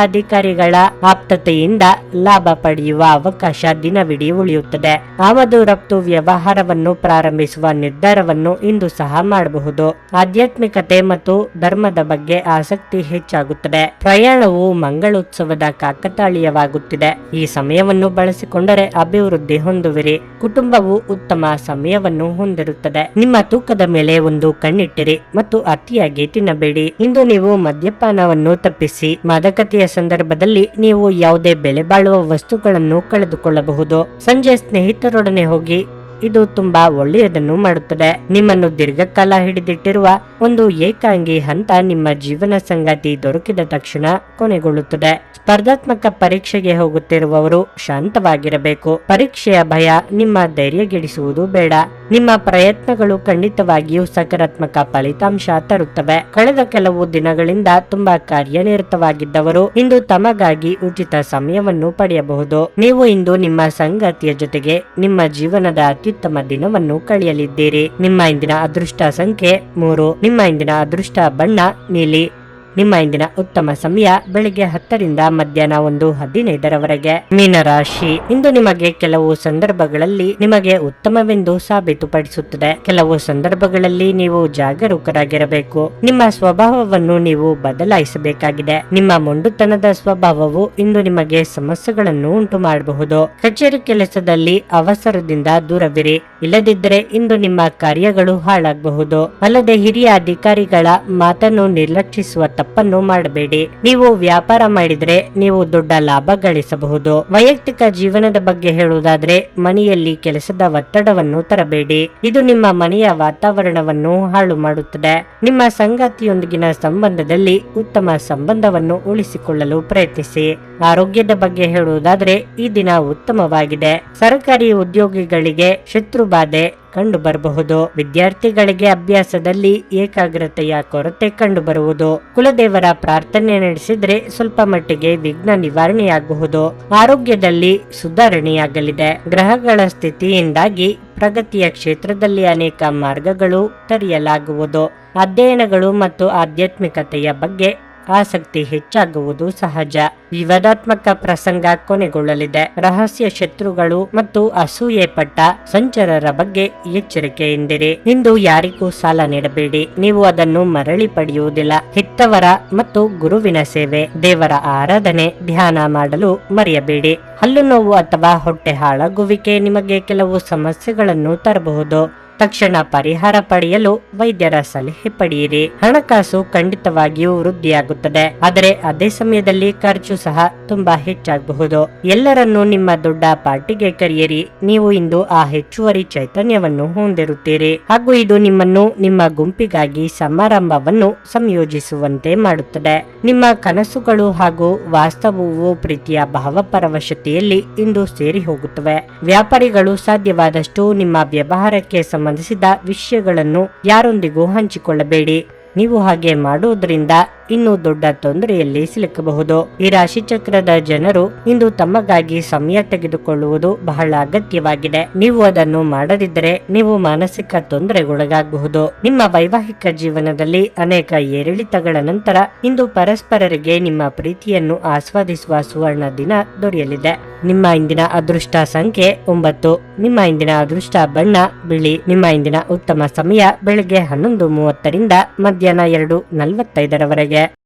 ಅಧಿಕಾರಿಗಳ ಆಪ್ತತೆಯಿಂದ ಲಾಭ ಪಡೆಯುವ ಅವಕಾಶ ದಿನವಿಡೀ ಉಳಿಯುತ್ತದೆ. ಆಮದು ರಫ್ತು ವ್ಯವಹಾರವನ್ನು ಪ್ರಾರಂಭಿಸುವ ನಿರ್ಧಾರವನ್ನು ಇಂದು ಸಹ ಮಾಡಬಹುದು. ಆಧ್ಯಾತ್ಮಿಕತೆ ಮತ್ತು ಧರ್ಮದ ಬಗ್ಗೆ ಆಸಕ್ತಿ ಹೆಚ್ಚಾಗುತ್ತದೆ. ಪ್ರಯಾಣವು ಮಂಗಳೋತ್ಸವದ ಕಾಕತಾಳೀಯವಾಗುತ್ತಿದೆ. ಈ ಸಮಯವನ್ನು ಬಳಸಿಕೊಂಡರೆ ಅಭಿವೃದ್ಧಿ ಹೊಂದುವಿರಿ. ಕುಟುಂಬವು ಉತ್ತಮ ಸಮಯವನ್ನು ಹೊಂದಿರುತ್ತದೆ. ನಿಮ್ಮ ತೂಕದ ಮೇಲೆ ಒಂದು ಕಣ್ಣಿಟ್ಟಿರಿ ಮತ್ತು ಅತಿಯಾಗಿ ತಿನ್ನಬೇಡಿ. ಇಂದು ನೀವು ಮದ್ಯಪಾನವನ್ನು ತಪ್ಪಿಸಿ ಮಾದಕತೆಯ ಸಂದರ್ಭದಲ್ಲಿ ನೀವು ಯಾವುದೇ ಬೆಲೆ ಬಾಳುವ ವಸ್ತುಗಳನ್ನು ಕಳೆದುಕೊಳ್ಳಬಹುದು. ಸಂಜೆ ಸ್ನೇಹಿತರೊಡನೆ ಹೋಗಿ ಇದು ತುಂಬಾ ಒಳ್ಳೆಯದನ್ನು ಮಾಡುತ್ತದೆ. ನಿಮ್ಮನ್ನು ದೀರ್ಘಕಾಲ ಹಿಡಿದಿಟ್ಟಿರುವ ಒಂದು ಏಕಾಂಗಿ ಹಂತ ನಿಮ್ಮ ಜೀವನ ಸಂಗಾತಿ ದೊರಕಿದ ತಕ್ಷಣ ಕೊನೆಗೊಳ್ಳುತ್ತದೆ. ಸ್ಪರ್ಧಾತ್ಮಕ ಪರೀಕ್ಷೆಗೆ ಹೋಗುತ್ತಿರುವವರು ಶಾಂತವಾಗಿರಬೇಕು. ಪರೀಕ್ಷೆಯ ಭಯ ನಿಮ್ಮ ಧೈರ್ಯಗೆಡಿಸುವುದು ಬೇಡ. ನಿಮ್ಮ ಪ್ರಯತ್ನಗಳು ಖಂಡಿತವಾಗಿಯೂ ಸಕಾರಾತ್ಮಕ ಫಲಿತಾಂಶ ತರುತ್ತವೆ. ಕಳೆದ ಕೆಲವು ದಿನಗಳಿಂದ ತುಂಬಾ ಕಾರ್ಯನಿರತವಾಗಿದ್ದವರು ಇಂದು ತಮಗಾಗಿ ಉಚಿತ ಸಮಯವನ್ನು ಪಡೆಯಬಹುದು. ನೀವು ಇಂದು ನಿಮ್ಮ ಸಂಗಾತಿಯ ಜೊತೆಗೆ ನಿಮ್ಮ ಜೀವನದ ಅತ್ಯುತ್ತಮ ದಿನವನ್ನು ಕಳೆಯಲಿದ್ದೀರಿ. ನಿಮ್ಮ ಇಂದಿನ ಅದೃಷ್ಟ ಸಂಖ್ಯೆ ಮೂರು. ನಿಮ್ಮ ಇಂದಿನ ಅದೃಷ್ಟ ಬಣ್ಣ ನೀಲಿ. ನಿಮ್ಮ ಇಂದಿನ ಉತ್ತಮ ಸಮಯ ಬೆಳಿಗ್ಗೆ ಹತ್ತರಿಂದ ಮಧ್ಯಾಹ್ನ ಒಂದು ಹದಿನೈದರವರೆಗೆ. ಮೀನರಾಶಿ, ಇಂದು ನಿಮಗೆ ಕೆಲವು ಸಂದರ್ಭಗಳಲ್ಲಿ ನಿಮಗೆ ಉತ್ತಮವೆಂದು ಸಾಬೀತುಪಡಿಸುತ್ತದೆ. ಕೆಲವು ಸಂದರ್ಭಗಳಲ್ಲಿ ನೀವು ಜಾಗರೂಕರಾಗಿರಬೇಕು. ನಿಮ್ಮ ಸ್ವಭಾವವನ್ನು ನೀವು ಬದಲಾಯಿಸಬೇಕಾಗಿದೆ. ನಿಮ್ಮ ಮೊಂಡುತನದ ಸ್ವಭಾವವು ಇಂದು ನಿಮಗೆ ಸಮಸ್ಯೆಗಳನ್ನು ಉಂಟು ಮಾಡಬಹುದು ಕಚೇರಿ ಕೆಲಸದಲ್ಲಿ ಅವಸರದಿಂದ ದೂರವಿರಿ. ಇಲ್ಲದಿದ್ದರೆ ಇಂದು ನಿಮ್ಮ ಕಾರ್ಯಗಳು ಹಾಳಾಗಬಹುದು. ಅಲ್ಲದೆ ಹಿರಿಯ ಅಧಿಕಾರಿಗಳ ಮಾತನ್ನು ನಿರ್ಲಕ್ಷಿಸುವ ತಪ್ಪನ್ನು ಮಾಡಬೇಡಿ. ನೀವು ವ್ಯಾಪಾರ ಮಾಡಿದ್ರೆ ನೀವು ದೊಡ್ಡ ಲಾಭ ಗಳಿಸಬಹುದು. ವೈಯಕ್ತಿಕ ಜೀವನದ ಬಗ್ಗೆ ಹೇಳುವುದಾದ್ರೆ ಮನೆಯಲ್ಲಿ ಕೆಲಸದ ಒತ್ತಡವನ್ನು ತರಬೇಡಿ. ಇದು ನಿಮ್ಮ ಮನೆಯ ವಾತಾವರಣವನ್ನು ಹಾಳು ಮಾಡುತ್ತದೆ. ನಿಮ್ಮ ಸಂಗಾತಿಯೊಂದಿಗಿನ ಸಂಬಂಧದಲ್ಲಿ ಉತ್ತಮ ಸಂಬಂಧವನ್ನು ಉಳಿಸಿಕೊಳ್ಳಲು ಪ್ರಯತ್ನಿಸಿ. ಆರೋಗ್ಯದ ಬಗ್ಗೆ ಹೇಳುವುದಾದ್ರೆ ಈ ದಿನ ಉತ್ತಮವಾಗಿದೆ. ಸರ್ಕಾರಿ ಉದ್ಯೋಗಿಗಳಿಗೆ ಶತ್ರು ಬಾಧೆ ಕಂಡು ಬರಬಹುದು ವಿದ್ಯಾರ್ಥಿಗಳಿಗೆ ಅಭ್ಯಾಸದಲ್ಲಿ ಏಕಾಗ್ರತೆಯ ಕೊರತೆ ಕಂಡು ಬರುವುದು ಕುಲದೇವರ ಪ್ರಾರ್ಥನೆ ನಡೆಸಿದ್ರೆ ಸ್ವಲ್ಪ ಮಟ್ಟಿಗೆ ವಿಘ್ನ ನಿವಾರಣೆಯಾಗಬಹುದು. ಆರೋಗ್ಯದಲ್ಲಿ ಸುಧಾರಣೆಯಾಗಲಿದೆ. ಗ್ರಹಗಳ ಸ್ಥಿತಿಯಿಂದಾಗಿ ಪ್ರಗತಿಯ ಕ್ಷೇತ್ರದಲ್ಲಿ ಅನೇಕ ಮಾರ್ಗಗಳು ತೆರೆಯಲಾಗುವುದು. ಅಧ್ಯಯನಗಳು ಮತ್ತು ಆಧ್ಯಾತ್ಮಿಕತೆಯ ಬಗ್ಗೆ ಆಸಕ್ತಿ ಹೆಚ್ಚಾಗುವುದು ಸಹಜ. ವಿವಾದಾತ್ಮಕ ಪ್ರಸಂಗ ಕೊನೆಗೊಳ್ಳಲಿದೆ. ರಹಸ್ಯ ಶತ್ರುಗಳು ಮತ್ತು ಅಸೂಯೆ ಪಟ್ಟ ಸಂಚರರ ಬಗ್ಗೆ ಎಚ್ಚರಿಕೆಯಿಂದಿರಿ. ಇಂದು ಯಾರಿಗೂ ಸಾಲ ನೀಡಬೇಡಿ. ನೀವು ಅದನ್ನು ಮರಳಿ ಪಡೆಯುವುದಿಲ್ಲ. ಹೆತ್ತವರ ಮತ್ತು ಗುರುವಿನ ಸೇವೆ, ದೇವರ ಆರಾಧನೆ, ಧ್ಯಾನ ಮಾಡಲು ಮರೆಯಬೇಡಿ. ಹಲ್ಲು ನೋವು ಅಥವಾ ಹೊಟ್ಟೆ ಹಾಳಾಗುವಿಕೆ ನಿಮಗೆ ಕೆಲವು ಸಮಸ್ಯೆಗಳನ್ನು ತರಬಹುದು. ತಕ್ಷಣ ಪರಿಹಾರ ಪಡೆಯಲು ವೈದ್ಯರ ಸಲಹೆ ಪಡೆಯಿರಿ. ಹಣಕಾಸು ಖಂಡಿತವಾಗಿಯೂ ವೃದ್ಧಿಯಾಗುತ್ತದೆ. ಆದರೆ ಅದೇ ಸಮಯದಲ್ಲಿ ಖರ್ಚು ಸಹ ತುಂಬಾ ಹೆಚ್ಚಾಗಬಹುದು. ಎಲ್ಲರನ್ನೂ ನಿಮ್ಮ ದೊಡ್ಡ ಪಾರ್ಟಿಗೆ ಕರೆಯಿರಿ. ನೀವು ಇಂದು ಆ ಹೆಚ್ಚುವರಿ ಚೈತನ್ಯವನ್ನು ಹೊಂದಿರುತ್ತೀರಿ. ಹಾಗೂ ಇದು ನಿಮ್ಮನ್ನು ನಿಮ್ಮ ಗುಂಪಿಗಾಗಿ ಸಮಾರಂಭವನ್ನು ಸಂಯೋಜಿಸುವಂತೆ ಮಾಡುತ್ತದೆ. ನಿಮ್ಮ ಕನಸುಗಳು ಹಾಗೂ ವಾಸ್ತವವು ಪ್ರೀತಿಯ ಭಾವಪರವಶತೆಯಲ್ಲಿ ಇಂದು ಸೇರಿ ಹೋಗುತ್ತವೆ ವ್ಯಾಪಾರಿಗಳು ಸಾಧ್ಯವಾದಷ್ಟು ನಿಮ್ಮ ವ್ಯವಹಾರಕ್ಕೆ ಸಂಬಂಧಿಸಿದ ವಿಷಯಗಳನ್ನು ಯಾರೊಂದಿಗೂ ಹಂಚಿಕೊಳ್ಳಬೇಡಿ. ನೀವು ಹಾಗೆ ಮಾಡುವುದರಿಂದ ಇನ್ನೂ ದೊಡ್ಡ ತೊಂದರೆಯಲ್ಲಿ ಸಿಲುಕಬಹುದು. ಈ ರಾಶಿ ಚಕ್ರದ ಜನರು ಇಂದು ತಮಗಾಗಿ ಸಮಯ ತೆಗೆದುಕೊಳ್ಳುವುದು ಬಹಳ ಅಗತ್ಯವಾಗಿದೆ. ನೀವು ಅದನ್ನು ಮಾಡದಿದ್ದರೆ ನೀವು ಮಾನಸಿಕ ತೊಂದರೆಗೊಳಗಾಗಬಹುದು. ನಿಮ್ಮ ವೈವಾಹಿಕ ಜೀವನದಲ್ಲಿ ಅನೇಕ ಏರಿಳಿತಗಳ ನಂತರ ಇಂದು ಪರಸ್ಪರರಿಗೆ ನಿಮ್ಮ ಪ್ರೀತಿಯನ್ನು ಆಸ್ವಾದಿಸುವ ಸುವರ್ಣ ದಿನ ದೊರೆಯಲಿದೆ. ನಿಮ್ಮ ಇಂದಿನ ಅದೃಷ್ಟ ಸಂಖ್ಯೆ ಒಂಬತ್ತು, ನಿಮ್ಮ ಇಂದಿನ ಅದೃಷ್ಟ ಬಣ್ಣ ಬಿಳಿ, ನಿಮ್ಮ ಇಂದಿನ ಉತ್ತಮ ಸಮಯ ಬೆಳಿಗ್ಗೆ ಹನ್ನೊಂದು ಮೂವತ್ತರಿಂದ ಮಧ್ಯಾಹ್ನ ಎರಡು ನಲವತ್ತೈದರವರೆಗೆ. で